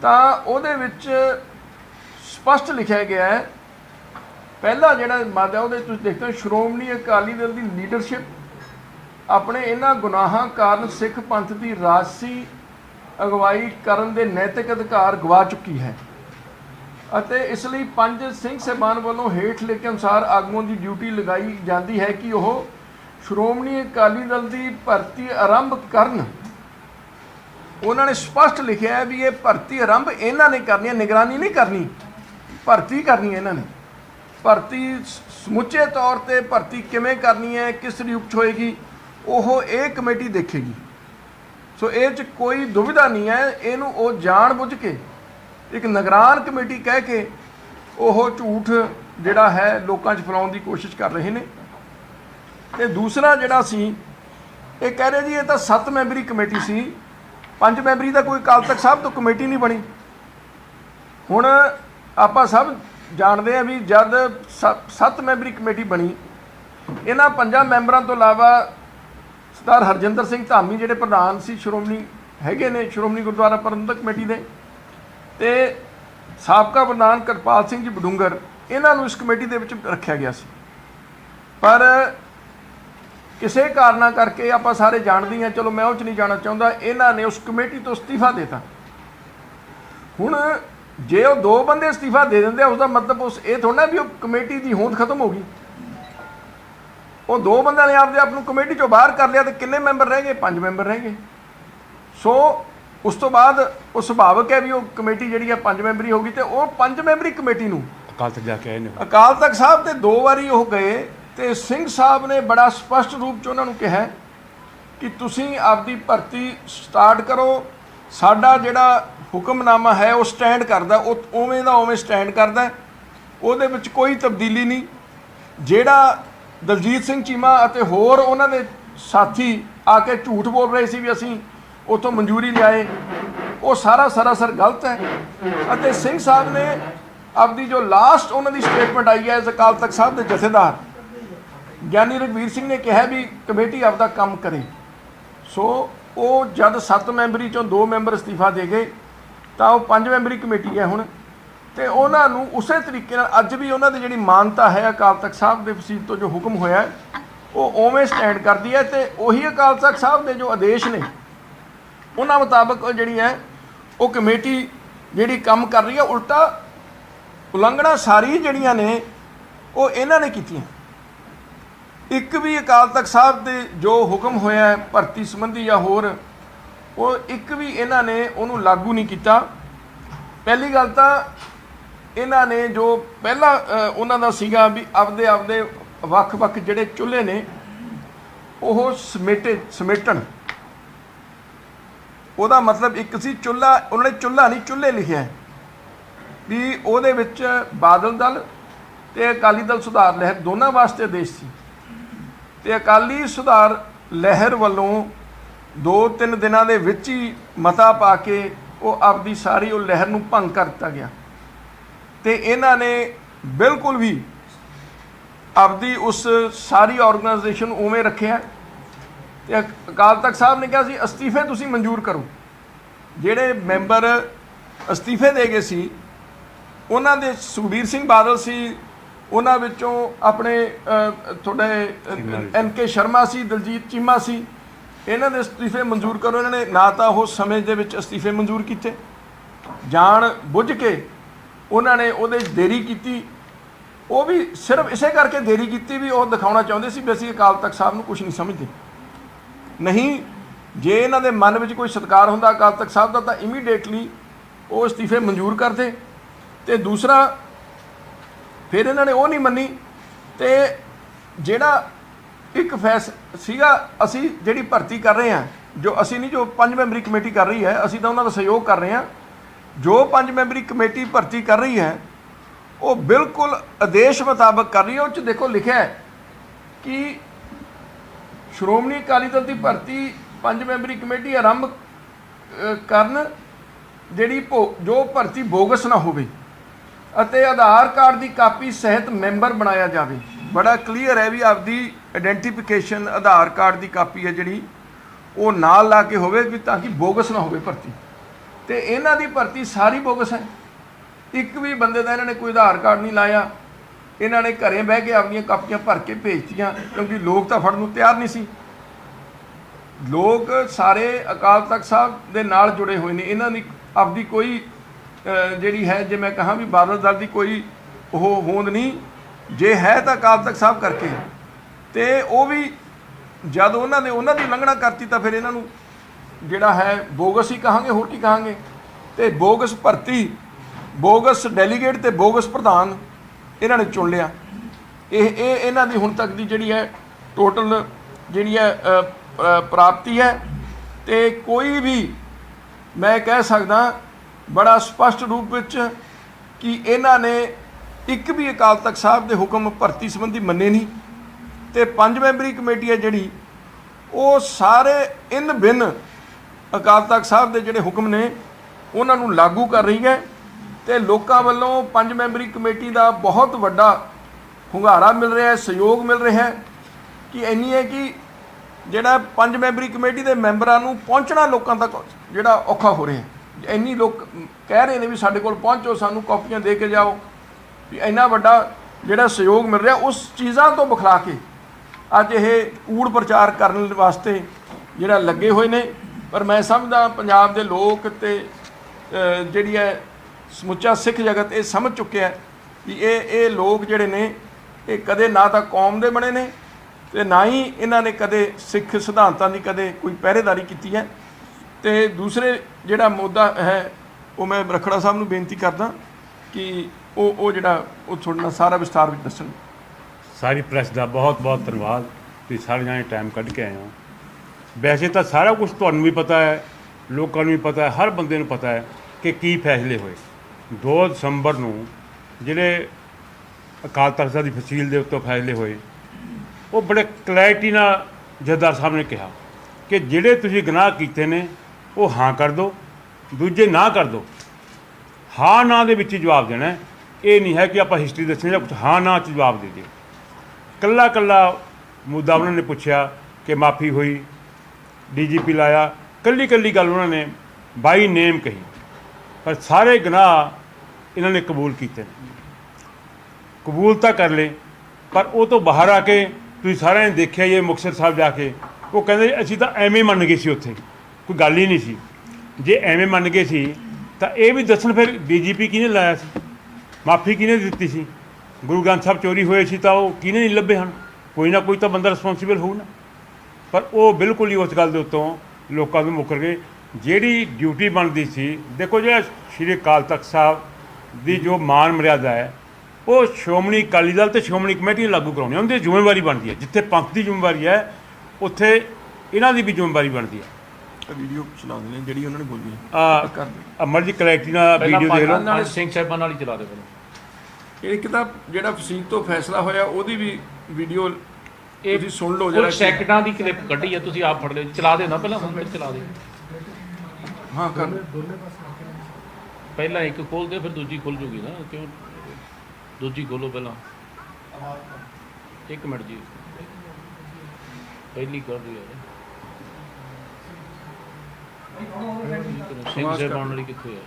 ਤਾਂ ਉਹਦੇ ਵਿੱਚ ਸਪਸ਼ਟ ਲਿਖਿਆ ਗਿਆ ਹੈ ਪਹਿਲਾ ਜਿਹੜਾ ਮਾਦਾ ਉਹਦੇ ਤੁਸੀਂ ਦੇਖਦੇ ਹੋ, ਸ਼੍ਰੋਮਣੀ ਅਕਾਲੀ ਦਲ ਦੀ ਲੀਡਰਸ਼ਿਪ ਆਪਣੇ ਇਹਨਾਂ ਗੁਨਾਹਾਂ ਕਾਰਨ ਸਿੱਖ ਪੰਥ ਦੀ ਰਾਜਸੀ ਅਗਵਾਈ ਕਰਨ ਦੇ ਨੈਤਿਕ ਅਧਿਕਾਰ ਗਵਾ ਚੁੱਕੀ ਹੈ। ਅਤੇ ਇਸ ਲਈ ਪੰਜ ਸਿੰਘ ਸਹਿਬਾਨ ਵੱਲੋਂ ਹੇਠ ਲਿਖੇ ਅਨੁਸਾਰ ਆਗੂਆਂ ਦੀ ਡਿਊਟੀ ਲਗਾਈ ਜਾਂਦੀ ਹੈ ਕਿ ਉਹ ਸ਼੍ਰੋਮਣੀ ਅਕਾਲੀ ਦਲ ਦੀ ਭਰਤੀ ਆਰੰਭ ਕਰਨ। ਉਹਨਾਂ ਨੇ ਸਪਸ਼ਟ ਲਿਖਿਆ ਹੈ ਵੀ ਇਹ ਭਰਤੀ ਆਰੰਭ ਇਹਨਾਂ ਨੇ ਕਰਨੀ ਹੈ, ਨਿਗਰਾਨੀ ਨਹੀਂ ਕਰਨੀ, ਭਰਤੀ ਕਰਨੀ ਹੈ ਇਹਨਾਂ ਨੇ। ਭਰਤੀ ਸਮੁੱਚੇ ਤੌਰ ਤੇ ਭਰਤੀ ਕਿਵੇਂ ਕਰਨੀ ਹੈ, ਕਿਸ ਰੂਪ 'ਚ ਹੋਏਗੀ, ਉਹ ਇਹ ਕਮੇਟੀ ਦੇਖੇਗੀ। ਸੋ ਇਹ 'ਚ ਕੋਈ ਦੁਵਿਧਾ ਨਹੀਂ ਹੈ, ਇਹਨੂੰ ਉਹ ਜਾਣ ਬੁੱਝ ਕੇ, ਇੱਕ ਨਿਗਰਾਨ ਕਮੇਟੀ ਕਹਿ ਕੇ, ਉਹ ਝੂਠ ਜਿਹੜਾ ਹੈ, ਲੋਕਾਂ 'ਚ ਫੈਲਾਉਣ ਦੀ ਕੋਸ਼ਿਸ਼ ਕਰ ਰਹੇ ਨੇ। ਤੇ ਦੂਸਰਾ ਜਿਹੜਾ ਸੀ, ਇਹ ਕਹਿ ਰਹੇ ਜੀ, ਇਹ ਤਾਂ 7 ਮੈਂਬਰੀ ਕਮੇਟੀ ਸੀ, ਪੰਜ ਮੈਂਬਰੀ ਦਾ ਕੋਈ ਅਕਾਲ ਤਖਤ ਸਾਹਿਬ ਤੋਂ ਕਮੇਟੀ ਨਹੀਂ ਬਣੀ। ਹੁਣ ਆਪਾਂ ਸਭ ਜਾਣਦੇ ਆ ਵੀ ਜਦ 7 ਮੈਂਬਰੀ ਕਮੇਟੀ ਬਣੀ, ਇਹਨਾਂ ਪੰਜਾਂ ਮੈਂਬਰਾਂ ਤੋਂ ਇਲਾਵਾ ਸਰਦਾਰ ਹਰਜਿੰਦਰ ਸਿੰਘ ਧਾਮੀ ਜਿਹੜੇ ਪ੍ਰਧਾਨ ਸੀ, ਸ਼੍ਰੋਮਣੀ ਹੈਗੇ ਨੇ, ਸ਼੍ਰੋਮਣੀ ਗੁਰਦੁਆਰਾ ਪ੍ਰਬੰਧਕ ਕਮੇਟੀ ਦੇ, ਤੇ ਸਾਬਕਾ ਪ੍ਰਧਾਨ ਕਿਰਪਾਲ ਸਿੰਘ ਜੀ ਬਡੂੰਗਰ, ਇਹਨਾਂ ਨੂੰ ਇਸ ਕਮੇਟੀ ਦੇ ਵਿੱਚ ਰੱਖਿਆ ਗਿਆ ਸੀ। ਪਰ ਕਿਸੇ ਕਾਰਨਾ ਕਰਕੇ ਆਪਾਂ ਸਾਰੇ ਜਾਣਦੇ ਹਾਂ, ਚਲੋ ਮੈਂ ਉਹ ਚ ਨਹੀਂ ਜਾਣਾ ਚਾਹੁੰਦਾ, ਇਹਨਾਂ ਨੇ ਉਸ ਕਮੇਟੀ ਤੋਂ ਅਸਤੀਫਾ ਦਿੱਤਾ। ਹੁਣ ਜੇ ਉਹ ਦੋ ਬੰਦੇ ਅਸਤੀਫਾ ਦੇ ਦਿੰਦੇ ਆ ਉਸ ਦਾ ਮਤਲਬ ਉਸ ਇਹ ਥੋੜਾ ਵੀ ਉਹ ਕਮੇਟੀ ਦੀ ਹੋਂਦ ਖਤਮ ਹੋ ਗਈ। ਉਹ ਦੋ ਬੰਦਿਆਂ ਨੇ ਆਪਦੇ ਆਪ ਨੂੰ ਕਮੇਟੀ ਚੋਂ ਬਾਹਰ ਕਰ ਲਿਆ ਤੇ ਕਿੰਨੇ ਮੈਂਬਰ ਰਹਿ ਗਏ? ਪੰਜ ਮੈਂਬਰ ਰਹਿ ਗਏ। ਸੋ ਉਸ ਤੋਂ ਬਾਅਦ ਉਹ ਸੁਭਾਵਕ ਹੈ ਵੀ ਉਹ ਕਮੇਟੀ ਜਿਹੜੀ ਆ ਪੰਜ ਮੈਂਬਰੀ ਹੋਗੀ ਤੇ ਉਹ ਪੰਜ ਮੈਂਬਰੀ ਕਮੇਟੀ ਨੂੰ ਅਕਾਲ ਤਖਤ ਜਾ ਕੇ ਆਏ ਨੇ। ਅਕਾਲ ਤਖਤ ਸਾਹਿਬ ਤੇ ਦੋ ਵਾਰੀ ਉਹ ਗਏ ਤੇ ਸਿੰਘ ਸਾਹਿਬ ਨੇ ਬੜਾ ਸਪਸ਼ਟ ਰੂਪ ਚ ਉਹਨਾਂ ਨੂੰ ਕਿਹਾ ਕਿ ਤੁਸੀਂ ਆਪਦੀ ਭਰਤੀ ਸਟਾਰਟ ਕਰੋ। ਸਾਡਾ ਜਿਹੜਾ ਹੁਕਮਨਾਮਾ ਹੈ, ਉਹ ਸਟੈਂਡ ਕਰਦਾ, ਉਹ ਉਵੇਂ ਦਾ ਉਵੇਂ ਸਟੈਂਡ ਕਰਦਾ। ਉਹਦੇ ਵਿੱਚ ਕੋਈ ਤਬਦੀਲੀ ਨਹੀਂ। ਜਿਹੜਾ ਦਲਜੀਤ ਸਿੰਘ ਚੀਮਾ ਅਤੇ ਹੋਰ ਉਹਨਾਂ ਦੇ ਸਾਥੀ ਆ ਕੇ ਝੂਠ ਬੋਲ ਰਹੇ ਸੀ ਵੀ ਅਸੀਂ ਉਥੋਂ ਮਨਜ਼ੂਰੀ ਲਿਆਏ, ਉਹ ਸਾਰਾ ਸਰਾਸਰ ਗਲਤ ਹੈ। ਅਤੇ ਸਿੰਘ ਸਾਹਿਬ ਨੇ ਆਪਦੀ ਜੋ ਲਾਸਟ ਉਹਨਾਂ ਦੀ ਸਟੇਟਮੈਂਟ ਆਈ ਹੈ, ਅਕਾਲ ਤਖਤ ਸਾਹਿਬ ਦੇ ਜਥੇਦਾਰ, ਗਿਆਨੀ ਰਘਵੀਰ ਸਿੰਘ ਨੇ ਕਿਹਾ ਵੀ ਕਮੇਟੀ ਆਪਦਾ ਕੰਮ ਕਰੇ। ਸੋ ਉਹ ਜਦ 7 ਮੈਂਬਰੀ ਚੋਂ 2 ਮੈਂਬਰ ਅਸਤੀਫਾ ਦੇ ਗਏ ਤਾਂ ਉਹ ਪੰਜ ਮੈਂਬਰੀ ਕਮੇਟੀ ਹੈ ਹੁਣ। ਤੇ ਉਹਨਾਂ ਨੂੰ ਉਸੇ ਤਰੀਕੇ ਨਾਲ ਅੱਜ ਵੀ ਉਹਨਾਂ ਦੀ ਜਿਹੜੀ ਮਾਨਤਾ ਹੈ ਅਕਾਲ ਤਖਤ ਸਾਹਿਬ ਦੇ ਵਸੀਲ ਤੋਂ ਜੋ ਹੁਕਮ ਹੋਇਆ ਹੈ, ਉਹ ਉਵੇਂ ਸਟੈਂਡ ਕਰਦੀ ਹੈ ਤੇ ਉਹੀ ਅਕਾਲ ਤਖਤ ਸਾਹਿਬ ਦੇ ਜੋ ਆਦੇਸ਼ ਨੇ ਉਹਨਾਂ ਮੁਤਾਬਕ ਉਹ ਜਿਹੜੀ ਹੈ ਉਹ ਕਮੇਟੀ ਜਿਹੜੀ ਕੰਮ ਕਰ ਰਹੀ ਹੈ ਉਲਟਾ ਉਲੰਘਣਾ ਸਾਰੀ ਜਿਹੜੀਆਂ ਨੇ ਉਹ ਇਹਨਾਂ ਨੇ ਕੀਤੀਆਂ। ਇੱਕ ਵੀ ਅਕਾਲ ਤਖਤ ਸਾਹਿਬ ਦੇ ਜੋ ਹੁਕਮ ਹੋਇਆ ਭਰਤੀ ਸੰਬੰਧੀ ਜਾਂ ਹੋਰ ਉਹ ਇੱਕ ਵੀ ਇਹਨਾਂ ਨੇ ਉਹਨੂੰ ਲਾਗੂ ਨਹੀਂ ਕੀਤਾ। ਪਹਿਲੀ ਗੱਲ ਤਾਂ ਇਹਨਾਂ ਨੇ ਜੋ ਪਹਿਲਾ ਉਹਨਾਂ ਦਾ ਸੀਗਾ ਵੀ ਆਪਦੇ ਆਪਦੇ ਵੱਖ-ਵੱਖ ਜਿਹੜੇ ਚੁੱਲ੍ਹੇ ਨੇ, ਉਹ ਸਮੇਟੇ, ਸਮੇਟਣ। ਉਹਦਾ ਮਤਲਬ ਇੱਕ ਸੀ ਚੁੱਲ੍ਹਾ, ਉਹਨਾਂ ਨੇ ਚੁੱਲ੍ਹਾ ਨਹੀਂ, ਚੁੱਲ੍ਹੇ ਲਿਖਿਆ ਵੀ ਉਹਦੇ ਵਿੱਚ ਬਾਦਲ ਦਲ ਤੇ ਅਕਾਲੀ ਦਲ ਸੁਧਾਰ ਲਹਿਰ, ਦੋਨਾਂ ਵਾਸਤੇ ਦੇਸ਼ ਸੀ। ਤੇ ਅਕਾਲੀ ਸੁਧਾਰ ਲਹਿਰ ਵੱਲੋਂ 2-3 ਦਿਨਾਂ ਦੇ ਵਿੱਚ ਹੀ ਮਤਾ ਪਾ ਕੇ ਉਹ ਆਪਦੀ ਸਾਰੀ ਉਹ ਲਹਿਰ ਨੂੰ ਭੰਗ ਕਰ ਦਿੱਤਾ ਗਿਆ। ਤੇ ਇਹਨਾਂ ਨੇ ਬਿਲਕੁਲ ਵੀ ਆਪਦੀ ਉਸ ਸਾਰੀ ਆਰਗੇਨਾਈਜੇਸ਼ਨ ਉਵੇਂ ਰੱਖਿਆ ਤੇ ਅਕ- ਅਕਾਲ ਤਖਤ ਸਾਹਿਬ ਨੇ ਕਿਹਾ ਸੀ ਅਸਤੀਫੇ ਤੁਸੀਂ ਮਨਜ਼ੂਰ ਕਰੋ। ਜਿਹੜੇ ਮੈਂਬਰ ਅਸਤੀਫੇ ਦੇ ਗਏ ਸੀ ਉਹਨਾਂ ਦੇ ਸੁਖਬੀਰ ਸਿੰਘ ਬਾਦਲ ਸੀ ਉਹਨਾਂ ਵਿੱਚੋਂ ਆਪਣੇ ਤੁਹਾਡੇ। ਐਨ ਕੇ ਸ਼ਰਮਾ ਸੀ ਦਲਜੀਤ ਚੀਮਾ ਸੀ ਇਹਨਾਂ ਦੇ ਅਸਤੀਫੇ ਮਨਜ਼ੂਰ ਕਰੋ, ਇਹਨਾਂ ਨੇ ਨਾ ਤਾਂ ਉਹ ਸਮੇਂ ਦੇ ਵਿੱਚ ਅਸਤੀਫੇ ਮਨਜ਼ੂਰ ਕੀਤੇ। ਜਾਣ ਬੁੱਝ ਕੇ ਉਹਨਾਂ ਨੇ ਉਹਦੇ 'ਚ ਦੇਰੀ ਕੀਤੀ। ਉਹ ਵੀ ਸਿਰਫ ਇਸੇ ਕਰਕੇ ਦੇਰੀ ਕੀਤੀ ਵੀ ਉਹ ਦਿਖਾਉਣਾ ਚਾਹੁੰਦੇ ਸੀ ਵੀ ਅਸੀਂ ਅਕਾਲ ਤਖਤ ਸਾਹਿਬ ਨੂੰ ਕੁਝ ਨਹੀਂ ਸਮਝਦੇ। ਨਹੀਂ, ਜੇ ਇਹਨਾਂ ਦੇ ਮਨ ਵਿੱਚ ਕੋਈ ਸਤਿਕਾਰ ਹੁੰਦਾ ਅਕਾਲ ਤਖਤ ਸਾਹਿਬ ਦਾ, ਤਾਂ ਇਮੀਡੀਏਟਲੀ ਉਹ ਅਸਤੀਫੇ ਮਨਜ਼ੂਰ ਕਰਦੇ। ਤੇ ਦੂਸਰਾ, ਫਿਰ ਇਹਨਾਂ ਨੇ ਉਹ ਨਹੀਂ ਮੰਨੀ ਤੇ ਜਿਹੜਾ ਇੱਕ ਫੈਸ, ਸੀਗਾ, ਅਸੀਂ ਜਿਹੜੀ ਭਰਤੀ ਕਰ ਰਹੇ ਹਾਂ, ਜੋ ਅਸੀਂ ਨਹੀਂ, ਜੋ ਪੰਜ ਮੈਂਬਰੀ ਕਮੇਟੀ ਕਰ ਰਹੀ ਹੈ, ਅਸੀਂ ਤਾਂ ਉਹਨਾਂ ਦਾ ਸਹਿਯੋਗ ਕਰ ਰਹੇ ਹਾਂ। ਜੋ ਪੰਜ ਮੈਂਬਰੀ ਕਮੇਟੀ ਭਰਤੀ ਕਰ ਰਹੀ ਹੈ, ਉਹ ਬਿਲਕੁਲ ਆਦੇਸ਼ ਮੁਤਾਬਕ ਕਰ ਰਹੀ ਹੈ। ਉਹ ਚ ਦੇਖੋ ਲਿਖਿਆ ਹੈ ਕਿ ਸ਼੍ਰੋਮਣੀ ਅਕਾਲੀ ਦਲ ਦੀ ਭਰਤੀ ਪੰਜ ਮੈਂਬਰੀ ਕਮੇਟੀ ਆਰੰਭ ਕਰਨ ਜਿਹੜੀ ਭੋ- ਜੋ ਭਰਤੀ ਬੋਗਸ ਨਾ ਹੋਵੇ ਅਤੇ ਆਧਾਰ ਕਾਰਡ ਦੀ ਕਾਪੀ ਸਹਿਤ ਮੈਂਬਰ ਬਣਾਇਆ ਜਾਵੇ। ਬੜਾ ਕਲੀਅਰ ਹੈ ਵੀ ਆਪਦੀ ਆਇਡੈਂਟੀਫਿਕੇਸ਼ਨ ਆਧਾਰ ਕਾਰਡ ਦੀ ਕਾਪੀ ਹੈ ਜਿਹੜੀ, ਉਹ ਨਾਲ ਲਾ ਕੇ ਹੋਵੇ ਵੀ ਤਾਂ ਕਿ ਬੋਗਸ ਨਾ ਹੋਵੇ ਭਰਤੀ। ਤੇ ਇਹਨਾਂ ਦੀ ਭਰਤੀ ਸਾਰੀ ਬੋਗਸ ਹੈ। ਇੱਕ ਵੀ ਬੰਦੇ ਦਾ ਇਹਨਾਂ ਨੇ ਕੋਈ ਆਧਾਰ ਕਾਰਡ ਨਹੀਂ ਲਾਇਆ। ਇਹਨਾਂ ਨੇ ਘਰੇ ਬਹਿ ਕੇ ਆਪਣੀਆਂ ਕਾਪੀਆਂ ਭਰ ਕੇ ਭੇਜਤੀਆਂ, ਕਿਉਂਕਿ ਲੋਕ ਤਾਂ ਫੜਨ ਨੂੰ ਤਿਆਰ ਨਹੀਂ ਸੀ। ਲੋਕ ਸਾਰੇ ਅਕਾਲ ਤਖਤ ਸਾਹਿਬ ਦੇ ਨਾਲ ਜੁੜੇ ਹੋਏ ਨੇ। ਇਹਨਾਂ ਦੀ ਆਪਦੀ ਕੋਈ ਜਿਹੜੀ ਹੈ, ਜੇ ਮੈਂ ਕਹਾਂ ਵੀ ਬਾਦਲ ਦਲ ਦੀ ਕੋਈ ਉਹ ਹੋਂਦ ਨਹੀਂ। ਜੇ ਹੈ ਤਾਂ ਅਕਾਲ ਤਖਤ ਸਾਹਿਬ ਕਰਕੇ। ਤੇ ਉਹ ਵੀ ਜਦ ਉਹਨਾਂ ਨੇ ਉਹਨਾਂ ਦੀ ਉਲੰਘਣਾ ਕਰਤੀ ਤਾਂ ਫਿਰ ਇਹਨਾਂ ਨੂੰ ਜਿਹੜਾ ਹੈ ਬੋਗਸ ਹੀ ਕਹਾਂਗੇ, ਹੋਰ ਕੀ ਕਹਾਂਗੇ? ਤੇ ਬੋਗਸ ਭਰਤੀ, ਬੋਗਸ ਡੈਲੀਗੇਟ ਤੇ ਬੋਗਸ ਪ੍ਰਧਾਨ ਇਹਨਾਂ ਨੇ ਚੁਣ ਲਿਆ। ਇਹ ਇਹ ਇਹਨਾਂ ਦੀ ਹੁਣ ਤੱਕ ਦੀ ਜਿਹੜੀ ਹੈ ਟੋਟਲ ਜਿਹੜੀ ਹੈ ਪ੍ਰਾਪਤੀ ਹੈ। ਤੇ ਕੋਈ ਵੀ ਮੈਂ ਕਹਿ ਸਕਦਾ ਬੜਾ ਸਪਸ਼ਟ ਰੂਪ ਵਿੱਚ ਕਿ ਇਹਨਾਂ ਨੇ ਇੱਕ ਵੀ ਅਕਾਲ ਤਖਤ ਸਾਹਿਬ ਦੇ ਹੁਕਮ ਭਰਤੀ ਸੰਬੰਧੀ ਮੰਨੇ ਨਹੀਂ। ਤੇ ਪੰਜ ਮੈਂਬਰੀ ਕਮੇਟੀ ਹੈ ਜਿਹੜੀ, ਉਹ ਸਾਰੇ ਇਨ ਬਿਨ ਅਕਾਲ ਤਖਤ ਸਾਹਿਬ ਦੇ ਜਿਹੜੇ ਹੁਕਮ ਨੇ, ਉਹਨਾਂ ਨੂੰ ਲਾਗੂ ਕਰ ਰਹੀ ਹੈ। ਤੇ ਲੋਕਾਂ ਵੱਲੋਂ ਪੰਜ ਮੈਂਬਰੀ ਕਮੇਟੀ ਦਾ ਬਹੁਤ ਵੱਡਾ ਹੁੰਗਾਰਾ ਮਿਲ ਰਿਹਾ ਹੈ, ਸਹਿਯੋਗ ਮਿਲ ਰਿਹਾ ਹੈ ਕਿ ਇੰਨੀ ਹੈ ਕਿ ਜਿਹੜਾ ਪੰਜ ਮੈਂਬਰੀ ਕਮੇਟੀ ਦੇ ਮੈਂਬਰਾਂ ਨੂੰ ਪਹੁੰਚਣਾ ਲੋਕਾਂ ਤੱਕ ਜਿਹੜਾ ਔਖਾ ਹੋ ਰਿਹਾ ਹੈ। ਇੰਨੀ ਲੋਕ ਕਹਿ ਰਹੇ ਨੇ ਵੀ ਸਾਡੇ ਕੋਲ ਪਹੁੰਚੋ, ਸਾਨੂੰ ਕਾਪੀਆਂ ਦੇ ਕੇ ਜਾਓ। ਵੀ ਇੰਨਾ ਵੱਡਾ ਜਿਹੜਾ ਸਹਿਯੋਗ ਮਿਲ ਰਿਹਾ ਉਸ ਚੀਜ਼ਾਂ ਤੋਂ ਬਖਲਾ ਕੇ ਅੱਜ ਇਹ ਕੂੜ ਪ੍ਰਚਾਰ ਕਰਨ ਵਾਸਤੇ ਜਿਹੜਾ ਲੱਗੇ ਹੋਏ ਨੇ। ਪਰ ਮੈਂ ਸਮਝਦਾ ਪੰਜਾਬ ਦੇ ਲੋਕ ਤੇ ਜਿਹੜੀ ਹੈ ਸਮੁੱਚਾ ਸਿੱਖ ਜਗਤ ਇਹ ਸਮਝ ਚੁੱਕਿਆ ਕਿ ਇਹ ਇਹ ਲੋਕ ਜਿਹੜੇ ਨੇ, ਇਹ ਕਦੇ ਨਾ ਤਾਂ ਕੌਮ ਦੇ ਬਣੇ ਨੇ ਤੇ ਨਾ ਹੀ ਇਹਨਾਂ ਨੇ ਕਦੇ ਸਿੱਖ ਸਿਧਾਂਤਾਂ ਦੀ ਕਦੇ ਕੋਈ ਪਹਿਰੇਦਾਰੀ ਕੀਤੀ ਹੈ। ਤੇ ਦੂਸਰੇ ਜਿਹੜਾ ਮੁੱਦਾ ਹੈ, ਉਹ ਮੈਂ ਰਖੜਾ ਸਾਹਿਬ ਨੂੰ ਬੇਨਤੀ ਕਰਦਾ ਕਿ ਉਹ ਉਹ ਜਿਹੜਾ ਉਹ ਤੁਹਾਡੇ ਨਾਲ ਸਾਰਾ ਵਿਸਥਾਰ ਵਿੱਚ ਦੱਸਣ। ਸਾਰੀ ਪ੍ਰੈਸ ਦਾ ਬਹੁਤ ਬਹੁਤ ਧੰਨਵਾਦ। ਤੁਸੀਂ ਸਾਰੇ ਜਾਣੇ ਟਾਈਮ ਕੱਢ ਕੇ ਆਏ ਹੋ। ਵੈਸੇ ਤਾਂ ਸਾਰਾ ਕੁਝ ਤੁਹਾਨੂੰ ਵੀ ਪਤਾ ਹੈ, ਲੋਕਾਂ ਨੂੰ ਵੀ ਪਤਾ ਹੈ, ਹਰ ਬੰਦੇ ਨੂੰ ਪਤਾ ਹੈ ਕਿ ਕੀ ਫੈਸਲੇ ਹੋਏ। 2 ਦਸੰਬਰ ਨੂੰ ਜਿਹੜੇ ਅਕਾਲ ਤਖਤ ਸਾਹਿਬ ਦੀ ਫਸੀਲ ਦੇ ਉੱਤੇ ਫੈਸਲੇ ਹੋਏ, ਉਹ ਬੜੇ ਕਲੈਰਿਟੀ ਨਾਲ ਜਥੇਦਾਰ ਸਾਹਿਬ ਨੇ ਕਿਹਾ ਕਿ ਜਿਹੜੇ ਤੁਸੀਂ ਗੁਨਾਹ ਕੀਤੇ ਨੇ, ਉਹ ਹਾਂ ਕਰ ਦਿਓ ਦੂਜੇ ਨਾ ਕਰ ਦਿਓ ਹਾਂ ਨਾ ਦੇ ਵਿੱਚ ਜਵਾਬ ਦੇਣਾ ਇਹ ਨਹੀਂ ਹੈ ਕਿ ਆਪਾਂ ਹਿਸਟਰੀ ਦੱਸਣੀ ਜਾਂ ਕੁਝ ਹਾਂ, ਨਾ ਚ ਜਵਾਬ ਦੇ ਦਿਓ। ਕੱਲਾ ਕੱਲਾ ਮੁੱਦਾ ਉਹਨਾਂ ਨੇ ਪੁੱਛਿਆ ਕਿ ਮਾਫੀ ਹੋਈ, ਡੀਜੀਪੀ ਲਾਇਆ। ਕੱਲੀ ਕੱਲੀ ਗੱਲ ਉਹਨਾਂ ਨੇ ਬਾਈ ਨੇਮ ਕਹੀ। ਪਰ ਸਾਰੇ ਗੁਨਾਹ ਇਹਨਾਂ ਨੇ ਕਬੂਲ ਕੀਤੇ ਕਬੂਲ ਤਾਂ ਕਰ ਲਏ, ਪਰ ਉਹ ਤੋਂ ਬਾਹਰ ਆ ਕੇ ਤੁਸੀਂ ਸਾਰਿਆਂ ਨੇ ਦੇਖਿਆ ਇਹ ਮੁਕਤਸਰ ਸਾਹਿਬ ਜਾ ਕੇ। ਉਹ ਕਹਿੰਦੇ ਅਸੀਂ ਤਾਂ ਐਵੇਂ ਮੰਨ ਗਏ ਸੀ ਉੱਥੇ। ਕੋਈ ਗੱਲ ਹੀ ਨਹੀਂ ਸੀ। ਜੇ ਐਵੇਂ ਮੰਨ ਗਏ ਸੀ, ਤਾਂ ਇਹ ਵੀ ਦੱਸਣ ਫਿਰ ਡੀਜੀਪੀ ਕਿਹਨੇ ਲਾਇਆ ਸੀ? ਮਾਫੀ ਕਿਹਨੇ ਦਿੱਤੀ ਸੀ? ਗੁਰੂ ਗ੍ਰੰਥ ਸਾਹਿਬ ਚੋਰੀ ਹੋਏ ਸੀ ਤਾਂ ਉਹ ਕਿਹਨੇ ਨਹੀਂ ਲੱਭੇ ਹਨ? ਕੋਈ ਨਾ ਕੋਈ ਤਾਂ ਬੰਦਾ ਰਿਸਪੌਂਸੀਬਲ ਹੋਊ ਨਾ। ਪਰ ਉਹ ਬਿਲਕੁਲ ਹੀ ਉਸ ਗੱਲ ਦੇ ਉੱਤੋਂ ਲੋਕਾਂ ਨੂੰ ਮੁੱਕਰ ਗਏ। ਜਿਹੜੀ ਡਿਊਟੀ ਬਣਦੀ ਸੀ ਦੇਖੋ ਜਿਹੜਾ ਸ਼੍ਰੀ ਅਕਾਲ ਤਖਤ ਸਾਹਿਬ ਦੀ ਜੋ ਮਾਨ ਮਰਿਆਦਾ ਹੈ ਉਹ ਸ਼੍ਰੋਮਣੀ ਅਕਾਲੀ ਦਲ ਤੇ ਸ਼੍ਰੋਮਣੀ ਕਮੇਟੀ ਨੇ ਲਾਗੂ ਕਰਾਉਣੀ ਹੈ ਉਹਦੀ ਜ਼ਿੰਮੇਵਾਰੀ ਬਣਦੀ ਹੈ। ਜਿੱਥੇ ਪੰਥ ਦੀ ਜ਼ਿੰਮੇਵਾਰੀ ਹੈ ਉੱਥੇ ਇਹਨਾਂ ਦੀ ਵੀ ਜ਼ਿੰਮੇਵਾਰੀ ਬਣਦੀ ਹੈ। ਵੀਡੀਓ ਚਲਾ ਦਿੰਦੇ ਜਿਹੜੀ ਉਹਨਾਂ ਨੇ ਬੋਲੀ ਆ ਕਰ ਦੇ। ਅਮਰ ਜੀ ਕਲੈਕਟੀ ਨਾਲ ਵੀਡੀਓ ਦੇਖ ਲਓ। ਨਾਲ ਸਿੰਘ ਸਾਹਿਬਾਨ ਨਾਲ ਹੀ ਚਲਾ ਦੇ ਪਹਿਲਾਂ। ਇਹ ਕਿਤਾਬ ਜਿਹੜਾ ਫਸੀਲ ਤੋਂ ਫੈਸਲਾ ਹੋਇਆ ਉਹਦੀ ਵੀ ਵੀਡੀਓ ਇਹ ਤੁਸੀਂ ਸੁਣ ਲਓ ਕੁਝ ਜਿਹੜਾ ਸੈਕਿੰਡਾਂ ਦੀ ਕਲਿੱਪ ਕੱਢੀ ਆ ਤੁਸੀਂ ਆਪ ਫੜ ਲਿਓ। ਚਲਾ ਦੇਣਾ ਪਹਿਲਾਂ ਹੁਣ ਫਿਰ ਚਲਾ ਦੇ। ਹਾਂ ਕਰ। ਪਹਿਲਾਂ ਇੱਕ ਖੋਲ ਦੇ ਫਿਰ ਦੂਜੀ ਖੁੱਲ ਜੂਗੀ ਨਾ ਕਿਉਂ? ਦੂਜੀ ਖੋਲੋ ਪਹਿਲਾਂ। ਇੱਕ ਮਿੰਟ ਜੀ। ਪਹਿਲੀ ਕਰ ਰਹੀ ਹੈ ਸਿੰਘ ਸਾਹਿਬਾਨ ਵਾਲੀ ਕਿੱਥੇ ਹੈ